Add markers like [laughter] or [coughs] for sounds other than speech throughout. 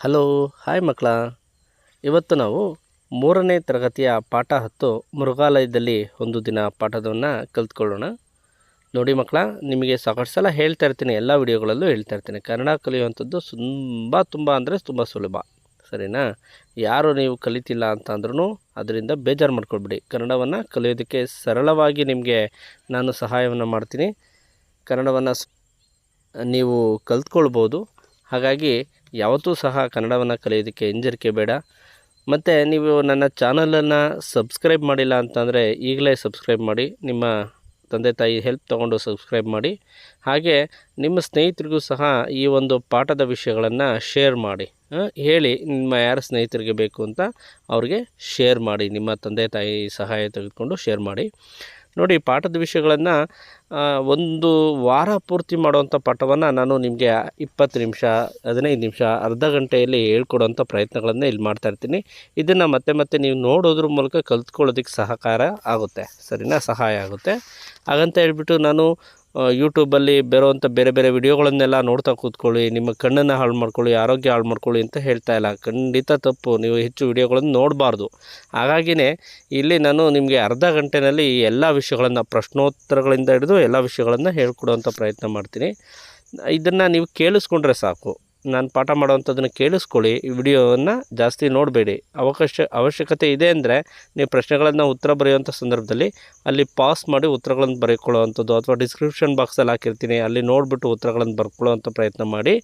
Hello, hi ಮಕ್ಕಳ. ಇವತ್ತು ನಾವು ಮೂರನೇ ತರಗತಿಯ ಪಾಠ ಹತ್ತು ಮೃಗಾಲಯದಲ್ಲಿ ಒಂದು ದಿನ ಪಾಠದವನ್ನು ಕಲ್ತ್ಕೊಳ್ಳೋಣ. ನೋಡಿ ಮಕ್ಕಳ, ನಿಮಗೆ ಸಾಕಷ್ಟು ಸಲ ಹೇಳ್ತಾ ಇರ್ತೀನಿ, ಎಲ್ಲ ವಿಡಿಯೋಗಳಲ್ಲೂ ಹೇಳ್ತಾ ಇರ್ತೀನಿ. ಕನ್ನಡ ಕಲಿಯುವಂಥದ್ದು ತುಂಬ ತುಂಬ ಅಂದರೆ ತುಂಬ ಸುಲಭ. ಸರಿನಾ? ಯಾರು ನೀವು ಕಲಿತಿಲ್ಲ ಅಂತ ಅಂದ್ರೂ ಅದರಿಂದ ಬೇಜಾರು ಮಾಡ್ಕೊಳ್ಬಿಡಿ. ಕನ್ನಡವನ್ನು ಕಲಿಯೋದಕ್ಕೆ ಸರಳವಾಗಿ ನಿಮಗೆ ನಾನು ಸಹಾಯವನ್ನು ಮಾಡ್ತೀನಿ. ಕನ್ನಡವನ್ನು ನೀವು ಕಲ್ತ್ಕೊಳ್ಬೋದು. ಹಾಗಾಗಿ ಯಾವತ್ತೂ ಸಹ ಕನ್ನಡವನ್ನು ಕಲಿಯೋದಕ್ಕೆ ಹಿಂಜರಿಕೆ ಬೇಡ. ಮತ್ತು ನೀವು ನನ್ನ ಚಾನಲನ್ನು ಸಬ್ಸ್ಕ್ರೈಬ್ ಮಾಡಿಲ್ಲ ಅಂತಂದರೆ ಈಗಲೇ ಸಬ್ಸ್ಕ್ರೈಬ್ ಮಾಡಿ, ನಿಮ್ಮ ತಂದೆ ತಾಯಿ ಹೆಲ್ಪ್ ತೊಗೊಂಡು ಸಬ್ಸ್ಕ್ರೈಬ್ ಮಾಡಿ. ಹಾಗೆ ನಿಮ್ಮ ಸ್ನೇಹಿತರಿಗೂ ಸಹ ಈ ಒಂದು ಪಾಠದ ವಿಷಯಗಳನ್ನು ಶೇರ್ ಮಾಡಿ. ಹೇಳಿ ನಿಮ್ಮ ಯಾರ ಸ್ನೇಹಿತರಿಗೆ ಬೇಕು ಅಂತ ಅವ್ರಿಗೆ ಶೇರ್ ಮಾಡಿ, ನಿಮ್ಮ ತಂದೆ ತಾಯಿ ಸಹಾಯ ತೆಗೆದುಕೊಂಡು ಶೇರ್ ಮಾಡಿ. ನೋಡಿ, ಪಾಠದ ವಿಷಯಗಳನ್ನು ಒಂದು ವಾರ ಪೂರ್ತಿ ಮಾಡುವಂಥ ಪಾಠವನ್ನು ನಾನು ನಿಮಗೆ ಇಪ್ಪತ್ತು ನಿಮಿಷ, ಹದಿನೈದು ನಿಮಿಷ, ಅರ್ಧ ಗಂಟೆಯಲ್ಲಿ ಹೇಳ್ಕೊಡೋಂಥ ಪ್ರಯತ್ನಗಳನ್ನು ಇಲ್ಲಿ ಮಾಡ್ತಾ ಇರ್ತೀನಿ. ಇದನ್ನು ಮತ್ತೆ ಮತ್ತೆ ನೀವು ನೋಡೋದ್ರ ಮೂಲಕ ಕಲ್ತ್ಕೊಳ್ಳೋದಕ್ಕೆ ಸಹಕಾರ ಆಗುತ್ತೆ. ಸರಿನಾ? ಸಹಾಯ ಆಗುತ್ತೆ. ಹಾಗಂತ ಹೇಳ್ಬಿಟ್ಟು ನಾನು ಯೂಟ್ಯೂಬಲ್ಲಿ ಬರೋವಂಥ ಬೇರೆ ಬೇರೆ ವಿಡಿಯೋಗಳನ್ನೆಲ್ಲ ನೋಡ್ತಾ ಕೂತ್ಕೊಳ್ಳಿ, ನಿಮ್ಮ ಕಣ್ಣನ್ನು ಹಾಳು ಮಾಡ್ಕೊಳ್ಳಿ, ಆರೋಗ್ಯ ಹಾಳು ಮಾಡ್ಕೊಳ್ಳಿ ಅಂತ ಹೇಳ್ತಾ ಇಲ್ಲ. ಖಂಡಿತ ತಪ್ಪು. ನೀವು ಹೆಚ್ಚು ವಿಡಿಯೋಗಳನ್ನು ನೋಡಬಾರ್ದು. ಹಾಗಾಗಿಯೇ ಇಲ್ಲಿ ನಾನು ನಿಮಗೆ ಅರ್ಧ ಗಂಟೆನಲ್ಲಿ ಎಲ್ಲ ವಿಷಯಗಳನ್ನು, ಪ್ರಶ್ನೋತ್ತರಗಳಿಂದ ಹಿಡಿದು ಎಲ್ಲ ವಿಷಯಗಳನ್ನು ಹೇಳ್ಕೊಡುವಂಥ ಪ್ರಯತ್ನ ಮಾಡ್ತೀನಿ. ಇದನ್ನು ನೀವು ಕೇಳಿಸ್ಕೊಂಡ್ರೆ ಸಾಕು. ನಾನು ಪಾಠ ಮಾಡೋವಂಥದ್ದನ್ನು ಕೇಳಿಸ್ಕೊಳ್ಳಿ ವಿಡಿಯೋವನ್ನು ಜಾಸ್ತಿ ನೋಡಬೇಡಿ. ಅವಕಾಶ, ಅವಶ್ಯಕತೆ ಇದೆ ಅಂದರೆ ನೀವು ಪ್ರಶ್ನೆಗಳನ್ನು ಉತ್ತರ ಬರೆಯುವಂಥ ಸಂದರ್ಭದಲ್ಲಿ ಅಲ್ಲಿ ಪಾಸ್ ಮಾಡಿ ಉತ್ತರಗಳನ್ನು ಬರೆಕೊಳ್ಳುವಂಥದ್ದು ಅಥವಾ ಡಿಸ್ಕ್ರಿಪ್ಷನ್ ಬಾಕ್ಸಲ್ಲಿ ಹಾಕಿರ್ತೀನಿ. ಅಲ್ಲಿ ನೋಡಿಬಿಟ್ಟು ಉತ್ತರಗಳನ್ನು ಬರ್ಕೊಳ್ಳುವಂಥ ಪ್ರಯತ್ನ ಮಾಡಿ.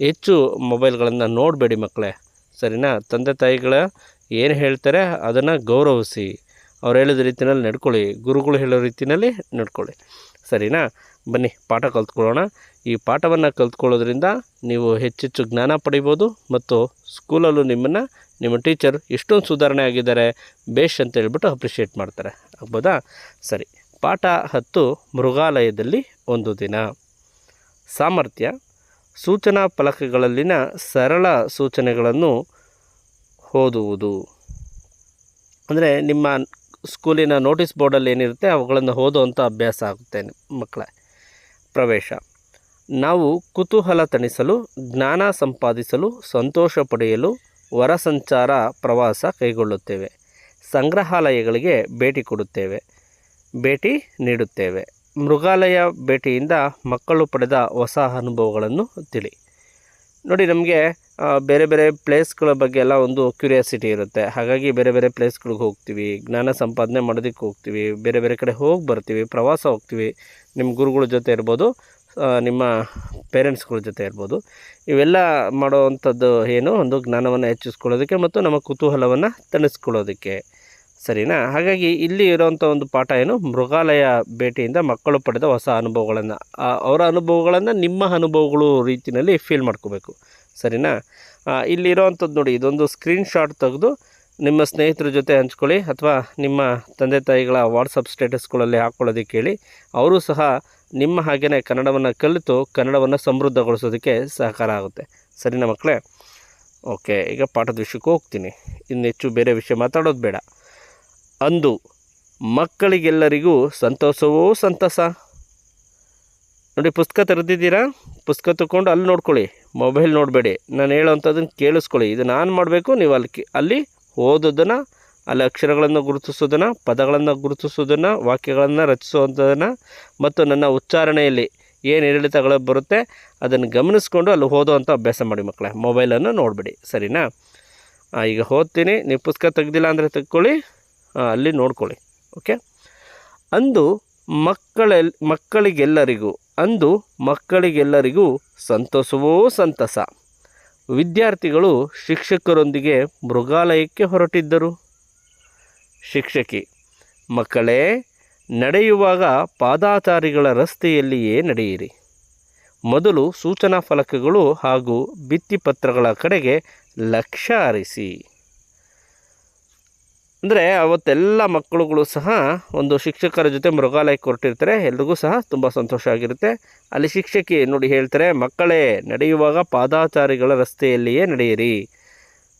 ಹೆಚ್ಚು ಮೊಬೈಲ್ಗಳನ್ನು ನೋಡಬೇಡಿ ಮಕ್ಕಳೇ. ಸರಿನಾ? ತಂದೆ ತಾಯಿಗಳ ಏನು ಹೇಳ್ತಾರೆ ಅದನ್ನು ಗೌರವಿಸಿ. ಅವ್ರು ಹೇಳಿದ ರೀತಿಯಲ್ಲಿ ನಡ್ಕೊಳ್ಳಿ. ಗುರುಗಳು ಹೇಳೋ ರೀತಿಯಲ್ಲಿ ನಡ್ಕೊಳ್ಳಿ. ಸರಿನಾ? ಬನ್ನಿ, ಪಾಠ ಕಲ್ತ್ಕೊಳ್ಳೋಣ. ಈ ಪಾಠವನ್ನು ಕಲ್ತ್ಕೊಳ್ಳೋದ್ರಿಂದ ನೀವು ಹೆಚ್ಚೆಚ್ಚು ಜ್ಞಾನ ಪಡಿಬೋದು ಮತ್ತು ಸ್ಕೂಲಲ್ಲೂ ನಿಮ್ಮನ್ನು ನಿಮ್ಮ ಟೀಚರ್ ಎಷ್ಟೊಂದು ಸುಧಾರಣೆ ಆಗಿದ್ದಾರೆ, ಬೇಷ್ ಅಂತ ಹೇಳ್ಬಿಟ್ಟು ಅಪ್ರಿಷಿಯೇಟ್ ಮಾಡ್ತಾರೆ. ಆಗ್ಬೋದಾ? ಸರಿ, ಪಾಠ ಹತ್ತು, ಮೃಗಾಲಯದಲ್ಲಿ ಒಂದು ದಿನ. ಸಾಮರ್ಥ್ಯ, ಸೂಚನಾ ಫಲಕಗಳಲ್ಲಿನ ಸರಳ ಸೂಚನೆಗಳನ್ನು ಓದುವುದು. ಅಂದರೆ ನಿಮ್ಮ ಸ್ಕೂಲಿನ ನೋಟಿಸ್ ಬೋರ್ಡಲ್ಲಿ ಏನಿರುತ್ತೆ ಅವುಗಳನ್ನು ಓದುವಂಥ ಅಭ್ಯಾಸ ಆಗುತ್ತೆ ಮಕ್ಕಳ. ಪ್ರವೇಶ ನಾವು ಕುತೂಹಲ ತಣಿಸಲು, ಜ್ಞಾನ ಸಂಪಾದಿಸಲು, ಸಂತೋಷ ಪಡೆಯಲು ಹೊರ ಸಂಚಾರ ಪ್ರವಾಸ ಕೈಗೊಳ್ಳುತ್ತೇವೆ. ಸಂಗ್ರಹಾಲಯಗಳಿಗೆ ಭೇಟಿ ಕೊಡುತ್ತೇವೆ. ಭೇಟಿ ನೀಡುತ್ತೇವೆ. ಮೃಗಾಲಯ ಭೇಟಿಯಿಂದ ಮಕ್ಕಳು ಪಡೆದ ಹೊಸ ಅನುಭವಗಳನ್ನು ತಿಳಿ ನೋಡಿ, ನಮಗೆ ಬೇರೆ ಬೇರೆ ಪ್ಲೇಸ್ಗಳ ಬಗ್ಗೆ ಎಲ್ಲ ಒಂದು ಕ್ಯೂರಿಯಾಸಿಟಿ ಇರುತ್ತೆ. ಹಾಗಾಗಿ ಬೇರೆ ಬೇರೆ ಪ್ಲೇಸ್ಗಳಿಗೆ ಹೋಗ್ತೀವಿ, ಜ್ಞಾನ ಸಂಪಾದನೆ ಮಾಡೋದಕ್ಕೆ ಹೋಗ್ತೀವಿ, ಬೇರೆ ಬೇರೆ ಕಡೆ ಹೋಗಿ ಬರ್ತೀವಿ, ಪ್ರವಾಸ ಹೋಗ್ತೀವಿ. ನಿಮ್ಮ ಗುರುಗಳ ಜೊತೆ ಇರ್ಬೋದು. ನಿಮ್ಮ ಪೇರೆಂಟ್ಸ್ಗಳ ಜೊತೆ ಇರ್ಬೋದು. ಇವೆಲ್ಲ ಮಾಡೋವಂಥದ್ದು ಏನು? ಒಂದು ಜ್ಞಾನವನ್ನು ಹೆಚ್ಚಿಸ್ಕೊಳ್ಳೋದಕ್ಕೆ ಮತ್ತು ನಮ್ಮ ಕುತೂಹಲವನ್ನು ತಣಿಸ್ಕೊಳ್ಳೋದಕ್ಕೆ. ಸರಿನಾ? ಹಾಗಾಗಿ ಇಲ್ಲಿ ಇರೋವಂಥ ಒಂದು ಪಾಠ ಏನು? ಮೃಗಾಲಯ ಭೇಟಿಯಿಂದ ಮಕ್ಕಳು ಪಡೆದ ಹೊಸ ಅನುಭವಗಳನ್ನು ಅವರ ಅನುಭವಗಳನ್ನು ನಿಮ್ಮ ಅನುಭವಗಳು ರೀತಿಯಲ್ಲಿ ಫೀಲ್ ಮಾಡ್ಕೋಬೇಕು. ಸರಿನಾ? ಇಲ್ಲಿ ಇಲ್ಲಿರೋವಂಥದ್ದು ನೋಡಿ, ಇದೊಂದು ಸ್ಕ್ರೀನ್ ಶಾಟ್ ತೆಗೆದು ನಿಮ್ಮ ಸ್ನೇಹಿತರ ಜೊತೆ ಹಂಚ್ಕೊಳ್ಳಿ, ಅಥವಾ ನಿಮ್ಮ ತಂದೆ ತಾಯಿಗಳ ವಾಟ್ಸಪ್ ಸ್ಟೇಟಸ್ಗಳಲ್ಲಿ ಹಾಕ್ಕೊಳ್ಳೋದಕ್ಕೆ ಹೇಳಿ, ಅವರು ಸಹ ನಿಮ್ಮ ಹಾಗೆಯೇ ಕನ್ನಡವನ್ನು ಕಲಿತು ಕನ್ನಡವನ್ನು ಸಮೃದ್ಧಗೊಳಿಸೋದಕ್ಕೆ ಸಹಕಾರ ಆಗುತ್ತೆ. ಸರಿನಾ ಮಕ್ಕಳೇ ಓಕೆ, ಈಗ ಪಾಠದ ವಿಷಯಕ್ಕೆ ಹೋಗ್ತೀನಿ. ಇನ್ನು ಹೆಚ್ಚು ಬೇರೆ ವಿಷಯ ಮಾತಾಡೋದು ಬೇಡ. ಅಂದು ಮಕ್ಕಳಿಗೆಲ್ಲರಿಗೂ ಸಂತೋಷವೋ ಸಂತಸ? ನೋಡಿ, ಪುಸ್ತಕ ತೆರೆದಿದ್ದೀರಾ? ಪುಸ್ತಕ ತಗೊಂಡು ಅಲ್ಲಿ ನೋಡ್ಕೊಳ್ಳಿ. ಮೊಬೈಲ್ ನೋಡಬೇಡಿ. ನಾನು ಹೇಳೋವಂಥದ್ದನ್ನು ಕೇಳಿಸ್ಕೊಳ್ಳಿ. ಇದು ನಾನು ಮಾಡಬೇಕು, ನೀವು ಅಲ್ಲಿ ಅಲ್ಲಿ ಓದೋದನ್ನು ಅಲ್ಲಿ ಅಕ್ಷರಗಳನ್ನು ಗುರುತಿಸೋದನ್ನು ಪದಗಳನ್ನು ಗುರುತಿಸೋದನ್ನು ವಾಕ್ಯಗಳನ್ನು ರಚಿಸುವಂಥದ್ದನ್ನು ಮತ್ತು ನನ್ನ ಉಚ್ಚಾರಣೆಯಲ್ಲಿ ಏನು ಏರಿಳಿತಗಳು ಬರುತ್ತೆ ಅದನ್ನು ಗಮನಿಸ್ಕೊಂಡು ಅಲ್ಲಿ ಓದೋವಂಥ ಅಭ್ಯಾಸ ಮಾಡಿ ಮಕ್ಕಳೇ ಮೊಬೈಲನ್ನು ನೋಡಬೇಡಿ, ಸರಿನಾ? ಈಗ ಓದ್ತೀನಿ, ನೀವು ಪುಸ್ತಕ ತೆಗ್ದಿಲ್ಲ ಅಂದರೆ ತೆಗ್ಕೊಳ್ಳಿ ಅಲ್ಲಿ ನೋಡ್ಕೊಳ್ಳಿ ಓಕೆ ಅಂದು ಮಕ್ಕಳ, ಮಕ್ಕಳಿಗೆಲ್ಲರಿಗೂ, ಅಂದು ಮಕ್ಕಳಿಗೆಲ್ಲರಿಗೂ ಸಂತೋಷವೋ ಸಂತಸ? ವಿದ್ಯಾರ್ಥಿಗಳು ಶಿಕ್ಷಕರೊಂದಿಗೆ ಮೃಗಾಲಯಕ್ಕೆ ಹೊರಟಿದ್ದರು. ಶಿಕ್ಷಕಿ, ಮಕ್ಕಳೇ, ನಡೆಯುವಾಗ ಪಾದಾಚಾರಿಗಳ ರಸ್ತೆಯಲ್ಲಿಯೇ ನಡೆಯಿರಿ. ಮೊದಲು ಸೂಚನಾ ಫಲಕಗಳು ಹಾಗೂ ಭಿತ್ತಿಪತ್ರಗಳ ಕಡೆಗೆ ಲಕ್ಷ್ಯ ಹರಿಸಿ. ಅಂದರೆ ಅವತ್ತೆಲ್ಲ ಮಕ್ಕಳುಗಳು ಸಹ ಒಂದು ಶಿಕ್ಷಕರ ಜೊತೆ ಮೃಗಾಲಯಕ್ಕೆ ಹೊರಟಿರ್ತಾರೆ, ಎಲ್ರಿಗೂ ಸಹ ತುಂಬ ಸಂತೋಷ ಆಗಿರುತ್ತೆ. ಅಲ್ಲಿ ಶಿಕ್ಷಕಿ ನೋಡಿ ಹೇಳ್ತಾರೆ, ಮಕ್ಕಳೇ, ನಡೆಯುವಾಗ ಪಾದಾಚಾರಿಗಳ ರಸ್ತೆಯಲ್ಲಿಯೇ ನಡೆಯಿರಿ.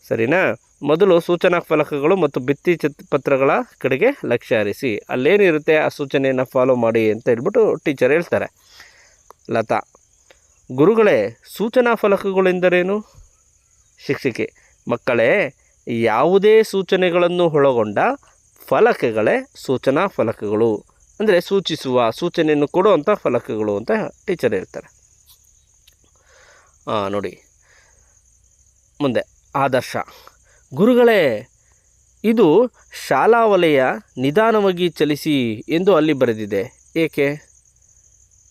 ಸರಿನಾ? ಮೊದಲು ಸೂಚನಾ ಫಲಕಗಳು ಮತ್ತು ಭಿತ್ತಿ ಚಿತ್ ಪತ್ರಗಳ ಕಡೆಗೆ ಲಕ್ಷ್ಯ ಹರಿಸಿ. ಅಲ್ಲೇನಿರುತ್ತೆ? ಆ ಸೂಚನೆಯನ್ನು ಫಾಲೋ ಮಾಡಿ ಅಂತ ಹೇಳ್ಬಿಟ್ಟು ಟೀಚರ್ ಹೇಳ್ತಾರೆ. ಲತಾ, ಗುರುಗಳೇ, ಸೂಚನಾ ಫಲಕಗಳೆಂದರೇನು? ಶಿಕ್ಷಕಿ, ಮಕ್ಕಳೇ, ಯಾವುದೇ ಸೂಚನೆಗಳನ್ನು ಒಳಗೊಂಡ ಫಲಕಗಳೇ ಸೂಚನಾ ಫಲಕಗಳು. ಅಂದರೆ ಸೂಚಿಸುವ, ಸೂಚನೆಯನ್ನು ಕೊಡುವಂಥ ಫಲಕಗಳು ಅಂತ ಟೀಚರ್ ಹೇಳ್ತಾರೆ. ನೋಡಿ. ಮುಂದೆ, ಆದರ್ಶ. ಗುರುಗಳೇ, ಇದು ಶಾಲಾ ವಲಯ ನಿಧಾನವಾಗಿ ಚಲಿಸಿ ಎಂದು ಅಲ್ಲಿ ಬರೆದಿದೆ. ಏಕೆ?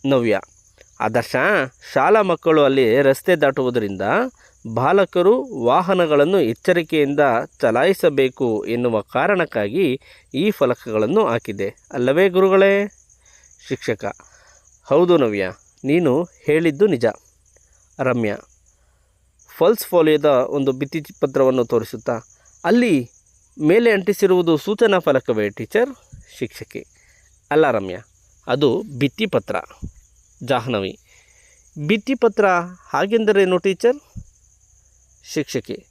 ನವ್ಯ. ಆದರ್ಶ, ಶಾಲಾ ಮಕ್ಕಳು ಅಲ್ಲಿ ರಸ್ತೆ ದಾಟುವುದರಿಂದ ಬಾಲಕರು ವಾಹನಗಳನ್ನು ಎಚ್ಚರಿಕೆಯಿಂದ ಚಲಾಯಿಸಬೇಕು ಎನ್ನುವ ಕಾರಣಕ್ಕಾಗಿ ಈ ಫಲಕಗಳನ್ನು ಹಾಕಿದೆ. ಅಲ್ಲವೇ ಗುರುಗಳೇ? ಶಿಕ್ಷಕ. ಹೌದು ನವ್ಯ, ನೀನು ಹೇಳಿದ್ದು ನಿಜ. ರಮ್ಯ. ಫಲ್ಸ್ ಫೋಲಿಯೋದ ಒಂದು ಭಿತ್ತಿ ಪತ್ರವನ್ನು ತೋರಿಸುತ್ತಾ, ಅಲ್ಲಿ ಮೇಲೆ ಅಂಟಿಸಿರುವುದು ಸೂಚನಾ ಫಲಕವೇ ಟೀಚರ್? ಶಿಕ್ಷಕಿ. ಅಲ್ಲ ರಮ್ಯ, ಅದು ಭಿತ್ತಿಪತ್ರ ಜಾಹ್ನವಿ. ಭಿತ್ತಿಪತ್ರ ಹಾಗೆಂದರೇನು ಟೀಚರ್? ಶಿಕ್ಷಕಿ.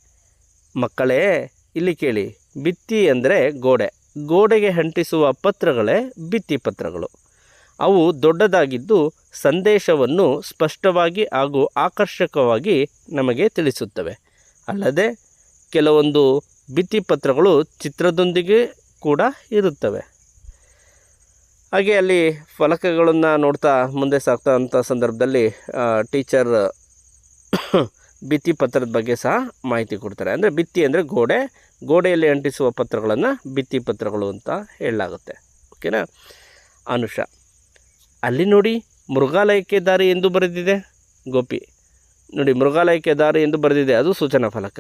ಮಕ್ಕಳೇ, ಇಲ್ಲಿ ಕೇಳಿ. ಭಿತ್ತಿ ಅಂದರೆ ಗೋಡೆ. ಗೋಡೆಗೆ ಅಂಟಿಸುವ ಪತ್ರಗಳೇ ಭಿತ್ತಿಪತ್ರಗಳು ಅವು ದೊಡ್ಡದಾಗಿದ್ದು ಸಂದೇಶವನ್ನು ಸ್ಪಷ್ಟವಾಗಿ ಹಾಗೂ ಆಕರ್ಷಕವಾಗಿ ನಮಗೆ ತಿಳಿಸುತ್ತವೆ. ಅಲ್ಲದೆ ಕೆಲವೊಂದು ಭಿತ್ತಿಪತ್ರಗಳು ಚಿತ್ರದೊಂದಿಗೆ ಕೂಡ ಇರುತ್ತವೆ. ಹಾಗೆ ಅಲ್ಲಿ ಫಲಕಗಳನ್ನು ನೋಡ್ತಾ ಮುಂದೆ ಸಾಗ್ತಾ ಅಂಥ ಸಂದರ್ಭದಲ್ಲಿ ಟೀಚರ್ [coughs] ಭಿತ್ತಿ ಪತ್ರದ ಬಗ್ಗೆ ಸಹ ಮಾಹಿತಿ ಕೊಡ್ತಾರೆ. ಅಂದರೆ ಭಿತ್ತಿ ಅಂದರೆ ಗೋಡೆ, ಗೋಡೆಯಲ್ಲಿ ಅಂಟಿಸುವ ಪತ್ರಗಳನ್ನು ಭಿತ್ತಿ ಪತ್ರಗಳು ಅಂತ ಹೇಳಲಾಗುತ್ತೆ. ಓಕೆನಾ? ಅನುಷ. ಅಲ್ಲಿ ನೋಡಿ ಮೃಗಾಲಯಕ್ಕೆ ದಾರಿ ಎಂದು ಬರೆದಿದೆ ಗೋಪಿ. ನೋಡಿ ಮೃಗಾಲಯಕ್ಕೆ ದಾರಿ ಎಂದು ಬರೆದಿದೆ, ಅದು ಸೂಚನಾ ಫಲಕ.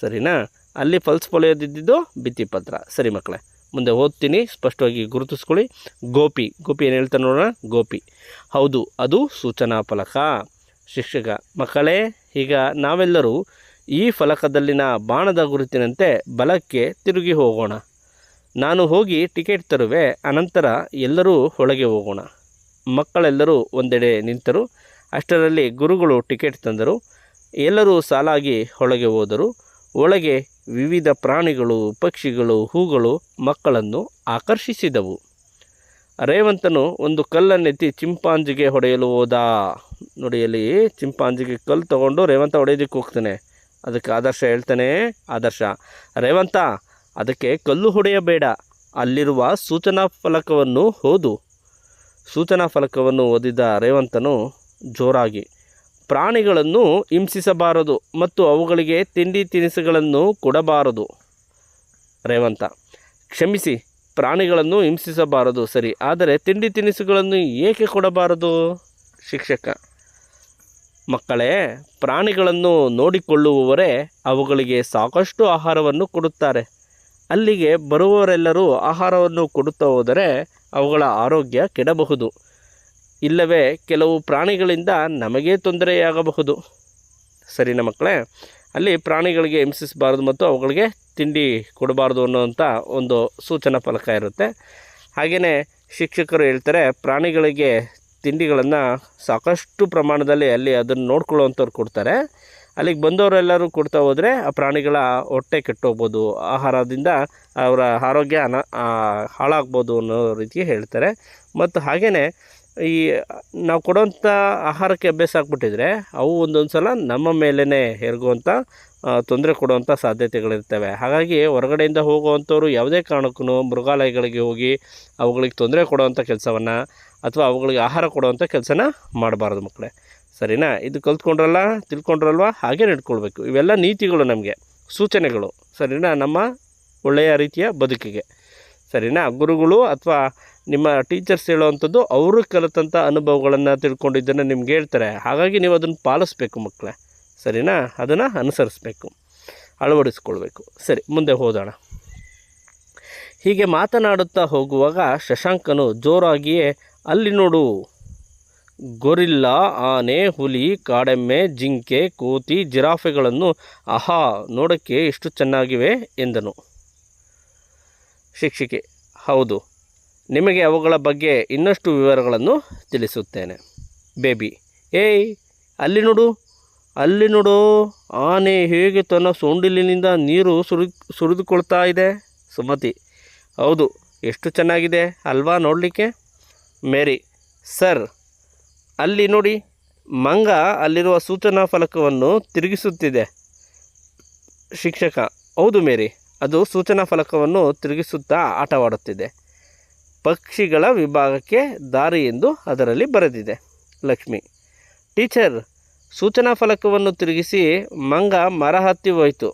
ಸರಿನಾ? ಅಲ್ಲಿ ಫಲ್ಸ್ ಪೊಲೆಯೋದಿದ್ದು ಭಿತ್ತಿಪತ್ರ ಸರಿ ಮಕ್ಕಳೇ, ಮುಂದೆ ಓದ್ತೀನಿ, ಸ್ಪಷ್ಟವಾಗಿ ಗುರುತಿಸ್ಕೊಳ್ಳಿ. ಗೋಪಿ ಗೋಪಿ ಏನು ಹೇಳ್ತಾರೆ ನೋಡೋಣ? ಗೋಪಿ. ಹೌದು, ಅದು ಸೂಚನಾ ಫಲಕ. ಶಿಕ್ಷಕ, ಮಕ್ಕಳೇ, ಈಗ ನಾವೆಲ್ಲರೂ ಈ ಫಲಕದಲ್ಲಿನ ಬಾಣದ ಗುರುತಿನಂತೆ ಬಲಕ್ಕೆ ತಿರುಗಿ ಹೋಗೋಣ. ನಾನು ಹೋಗಿ ಟಿಕೆಟ್ ತರುವೆ, ಅನಂತರ ಎಲ್ಲರೂ ಒಳಗೆ ಹೋಗೋಣ. ಮಕ್ಕಳೆಲ್ಲರೂ ಒಂದೆಡೆ ನಿಂತರು. ಅಷ್ಟರಲ್ಲಿ ಗುರುಗಳು ಟಿಕೆಟ್ ತಂದರು. ಎಲ್ಲರೂ ಸಾಲಾಗಿ ಒಳಗೆ ಹೋದರು. ಒಳಗೆ ವಿವಿಧ ಪ್ರಾಣಿಗಳು, ಪಕ್ಷಿಗಳು, ಹೂಗಳು ಮಕ್ಕಳನ್ನು ಆಕರ್ಷಿಸಿದವು. ರೇವಂತನು ಒಂದು ಕಲ್ಲನ್ನೆತ್ತಿ ಚಿಂಪಾಂಜಿಗೆ ಹೊಡೆಯಲು ಹೋದ. ನೋಡಿ, ಅಲ್ಲಿ ಚಿಂಪಾಂಜಿಗೆ ಕಲ್ಲು ತಗೊಂಡು ರೇವಂತ ಹೊಡೆಯೋದಕ್ಕೆ ಹೋಗ್ತಾನೆ. ಅದಕ್ಕೆ ಆದರ್ಶ ಹೇಳ್ತಾನೆ, ಆದರ್ಶ. ರೇವಂತ, ಅದಕ್ಕೆ ಕಲ್ಲು ಹೊಡೆಯಬೇಡ. ಅಲ್ಲಿರುವ ಸೂಚನಾ ಫಲಕವನ್ನು ಓದು. ಸೂಚನಾ ಫಲಕವನ್ನು ಓದಿದ ರೇವಂತನು ಜೋರಾಗಿ, ಪ್ರಾಣಿಗಳನ್ನು ಹಿಂಸಿಸಬಾರದು ಮತ್ತು ಅವುಗಳಿಗೆ ತಿಂಡಿ ತಿನಿಸುಗಳನ್ನು ಕೊಡಬಾರದು. ರೇವಂತ, ಕ್ಷಮಿಸಿ, ಪ್ರಾಣಿಗಳನ್ನು ಹಿಂಸಿಸಬಾರದು, ಸರಿ, ಆದರೆ ತಿಂಡಿ ತಿನಿಸುಗಳನ್ನು ಏಕೆ ಕೊಡಬಾರದು? ಶಿಕ್ಷಕ, ಮಕ್ಕಳೇ, ಪ್ರಾಣಿಗಳನ್ನು ನೋಡಿಕೊಳ್ಳುವವರೇ ಅವುಗಳಿಗೆ ಸಾಕಷ್ಟು ಆಹಾರವನ್ನು ಕೊಡುತ್ತಾರೆ. ಅಲ್ಲಿಗೆ ಬರುವವರೆಲ್ಲರೂ ಆಹಾರವನ್ನು ಕೊಡುತ್ತಾ ಹೋದರೆ ಅವುಗಳ ಆರೋಗ್ಯ ಕೆಡಬಹುದು. ಇಲ್ಲವೇ ಕೆಲವು ಪ್ರಾಣಿಗಳಿಂದ ನಮಗೇ ತೊಂದರೆಯಾಗಬಹುದು. ಸರಿನಾ ಮಕ್ಕಳೇ, ಅಲ್ಲಿ ಪ್ರಾಣಿಗಳಿಗೆ ಹಿಂಸಿಸಬಾರ್ದು ಮತ್ತು ಅವುಗಳಿಗೆ ತಿಂಡಿ ಕೊಡಬಾರ್ದು ಅನ್ನೋವಂಥ ಒಂದು ಸೂಚನಾ ಫಲಕ ಇರುತ್ತೆ. ಹಾಗೆಯೇ ಶಿಕ್ಷಕರು ಹೇಳ್ತಾರೆ, ಪ್ರಾಣಿಗಳಿಗೆ ತಿಂಡಿಗಳನ್ನು ಸಾಕಷ್ಟು ಪ್ರಮಾಣದಲ್ಲಿ ಅಲ್ಲಿ ಅದನ್ನು ನೋಡ್ಕೊಳ್ಳೋವಂಥವ್ರು ಕೊಡ್ತಾರೆ. ಅಲ್ಲಿಗೆ ಬಂದವರೆಲ್ಲರೂ ಕೊಡ್ತಾ ಹೋದರೆ ಆ ಪ್ರಾಣಿಗಳ ಹೊಟ್ಟೆ ಕೆಟ್ಟೋಗ್ಬೋದು. ಆಹಾರದಿಂದ ಅವರ ಆರೋಗ್ಯ ಅನ ಹಾಳಾಗ್ಬೋದು ಅನ್ನೋ ರೀತಿ ಹೇಳ್ತಾರೆ. ಮತ್ತು ಹಾಗೆಯೇ ಈ ನಾವು ಕೊಡೋಂಥ ಆಹಾರಕ್ಕೆ ಅಭ್ಯಾಸ ಆಗ್ಬಿಟ್ಟಿದ್ರೆ ಅವು ಒಂದೊಂದು ಸಲ ನಮ್ಮ ಮೇಲೇ ಹೆರಗುವಂಥ ತೊಂದರೆ ಕೊಡುವಂಥ ಸಾಧ್ಯತೆಗಳಿರ್ತವೆ. ಹಾಗಾಗಿ ಹೊರಗಡೆಯಿಂದ ಹೋಗುವಂಥವ್ರು ಯಾವುದೇ ಕಾರಣಕ್ಕೂ ಮೃಗಾಲಯಗಳಿಗೆ ಹೋಗಿ ಅವುಗಳಿಗೆ ತೊಂದರೆ ಕೊಡುವಂಥ ಕೆಲಸವನ್ನು ಅಥವಾ ಅವುಗಳಿಗೆ ಆಹಾರ ಕೊಡುವಂಥ ಕೆಲಸನ ಮಾಡಬಾರ್ದು ಮಕ್ಕಳೇ. ಸರಿನಾ? ಇದು ಕಲ್ತ್ಕೊಂಡ್ರಲ್ಲ, ತಿಳ್ಕೊಂಡ್ರಲ್ವ? ಹಾಗೆ ನಡ್ಕೊಳ್ಬೇಕು. ಇವೆಲ್ಲ ನೀತಿಗಳು ನಮಗೆ, ಸೂಚನೆಗಳು. ಸರಿನಾ? ನಮ್ಮ ಒಳ್ಳೆಯ ರೀತಿಯ ಬದುಕಿಗೆ. ಸರಿನಾ? ಗುರುಗಳು ಅಥವಾ ನಿಮ್ಮ ಟೀಚರ್ಸ್ ಹೇಳುವಂಥದ್ದು ಅವರು ಕಲಿತಂಥ ಅನುಭವಗಳನ್ನು ತಿಳ್ಕೊಂಡಿದ್ದನ್ನು ನಿಮ್ಗೆ ಹೇಳ್ತಾರೆ. ಹಾಗಾಗಿ ನೀವು ಅದನ್ನು ಪಾಲಿಸ್ಬೇಕು ಮಕ್ಕಳೇ. ಸರಿನಾ? ಅದನ್ನು ಅನುಸರಿಸ್ಬೇಕು. ಅಳವಡಿಸ್ಕೊಳ್ಬೇಕು. ಸರಿ, ಮುಂದೆ ಹೋದೋಣ. ಹೀಗೆ ಮಾತನಾಡುತ್ತಾ ಹೋಗುವಾಗ ಶಶಾಂಕನು ಜೋರಾಗಿಯೇ, ಅಲ್ಲಿ ನೋಡು ಗೊರಿಲ್ಲ, ಆನೆ, ಹುಲಿ, ಕಾಡೆಮ್ಮೆ, ಜಿಂಕೆ, ಕೋತಿ, ಜಿರಾಫೆಗಳನ್ನು ಆಹಾ, ನೋಡೋಕ್ಕೆ ಎಷ್ಟು ಚೆನ್ನಾಗಿವೆ ಎಂದನು. ಶಿಕ್ಷಕಿ, ಹೌದು. ನಿಮಗೆ ಅವುಗಳ ಬಗ್ಗೆ ಇನ್ನಷ್ಟು ವಿವರಗಳನ್ನು ತಿಳಿಸುತ್ತೇನೆ. ಬೇಬಿ, ಏಯ್, ಅಲ್ಲಿ ನೋಡು ಅಲ್ಲಿ ನೋಡು, ಆನೆ ಹೇಗೆ ತನ್ನ ಸೊಂಡಿಲಿನಿಂದ ನೀರು ಸುರಿ, ಸುರಿದುಕೊಳ್ತಾ ಇದೆ. ಸುಮತಿ, ಹೌದು, ಎಷ್ಟು ಚೆನ್ನಾಗಿದೆ ಅಲ್ವಾ ನೋಡಲಿಕ್ಕೆ? ಮೇರಿ, ಸರ್ ಅಲ್ಲಿ ನೋಡಿ ಮಂಗ ಅಲ್ಲಿರುವ ಸೂಚನಾ ಫಲಕವನ್ನು ತಿರುಗಿಸುತ್ತಿದೆ. ಶಿಕ್ಷಕ, ಹೌದು ಮೇರಿ, ಅದು ಸೂಚನಾ ಫಲಕವನ್ನು ತಿರುಗಿಸುತ್ತಾ ಆಟವಾಡುತ್ತಿದೆ. ಪಕ್ಷಿಗಳ ವಿಭಾಗಕ್ಕೆ ದಾರಿ ಎಂದು ಅದರಲ್ಲಿ ಬರೆದಿದೆ. ಲಕ್ಷ್ಮಿ, ಟೀಚರ್, ಸೂಚನಾ ಫಲಕವನ್ನು ತಿರುಗಿಸಿ ಮಂಗ ಮರ ಹತ್ತಿ ಹೋಯಿತು.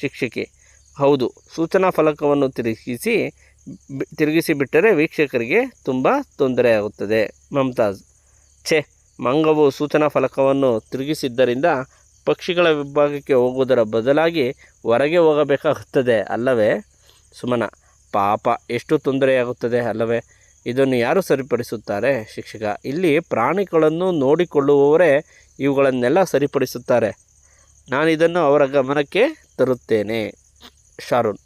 ಶಿಕ್ಷಕಿ, ಹೌದು, ಸೂಚನಾ ಫಲಕವನ್ನು ತಿರುಗಿಸಿ ತಿರುಗಿಸಿ ಬಿಟ್ಟರೆ ವೀಕ್ಷಕರಿಗೆ ತುಂಬ ತೊಂದರೆಯಾಗುತ್ತದೆ ಮಮತಾಜ್ ಛೆ, ಮಂಗವು ಸೂಚನಾ ಫಲಕವನ್ನು ತಿರುಗಿಸಿದ್ದರಿಂದ ಪಕ್ಷಿಗಳ ವಿಭಾಗಕ್ಕೆ ಹೋಗುವುದರ ಬದಲಾಗಿ ಹೊರಗೆ ಹೋಗಬೇಕಾಗುತ್ತದೆ ಅಲ್ಲವೇ? ಸುಮನ, ಪಾಪ, ಎಷ್ಟು ತೊಂದರೆಯಾಗುತ್ತದೆ ಅಲ್ಲವೇ? ಇದನ್ನು ಯಾರು ಸರಿಪಡಿಸುತ್ತಾರೆ? ಶಿಕ್ಷಕ, ಇಲ್ಲಿ ಪ್ರಾಣಿಗಳನ್ನು ನೋಡಿಕೊಳ್ಳುವವರೇ ಇವುಗಳನ್ನೆಲ್ಲ ಸರಿಪಡಿಸುತ್ತಾರೆ. ನಾನು ಇದನ್ನು ಅವರ ಗಮನಕ್ಕೆ ತರುತ್ತೇನೆ. ಶಾರುನ್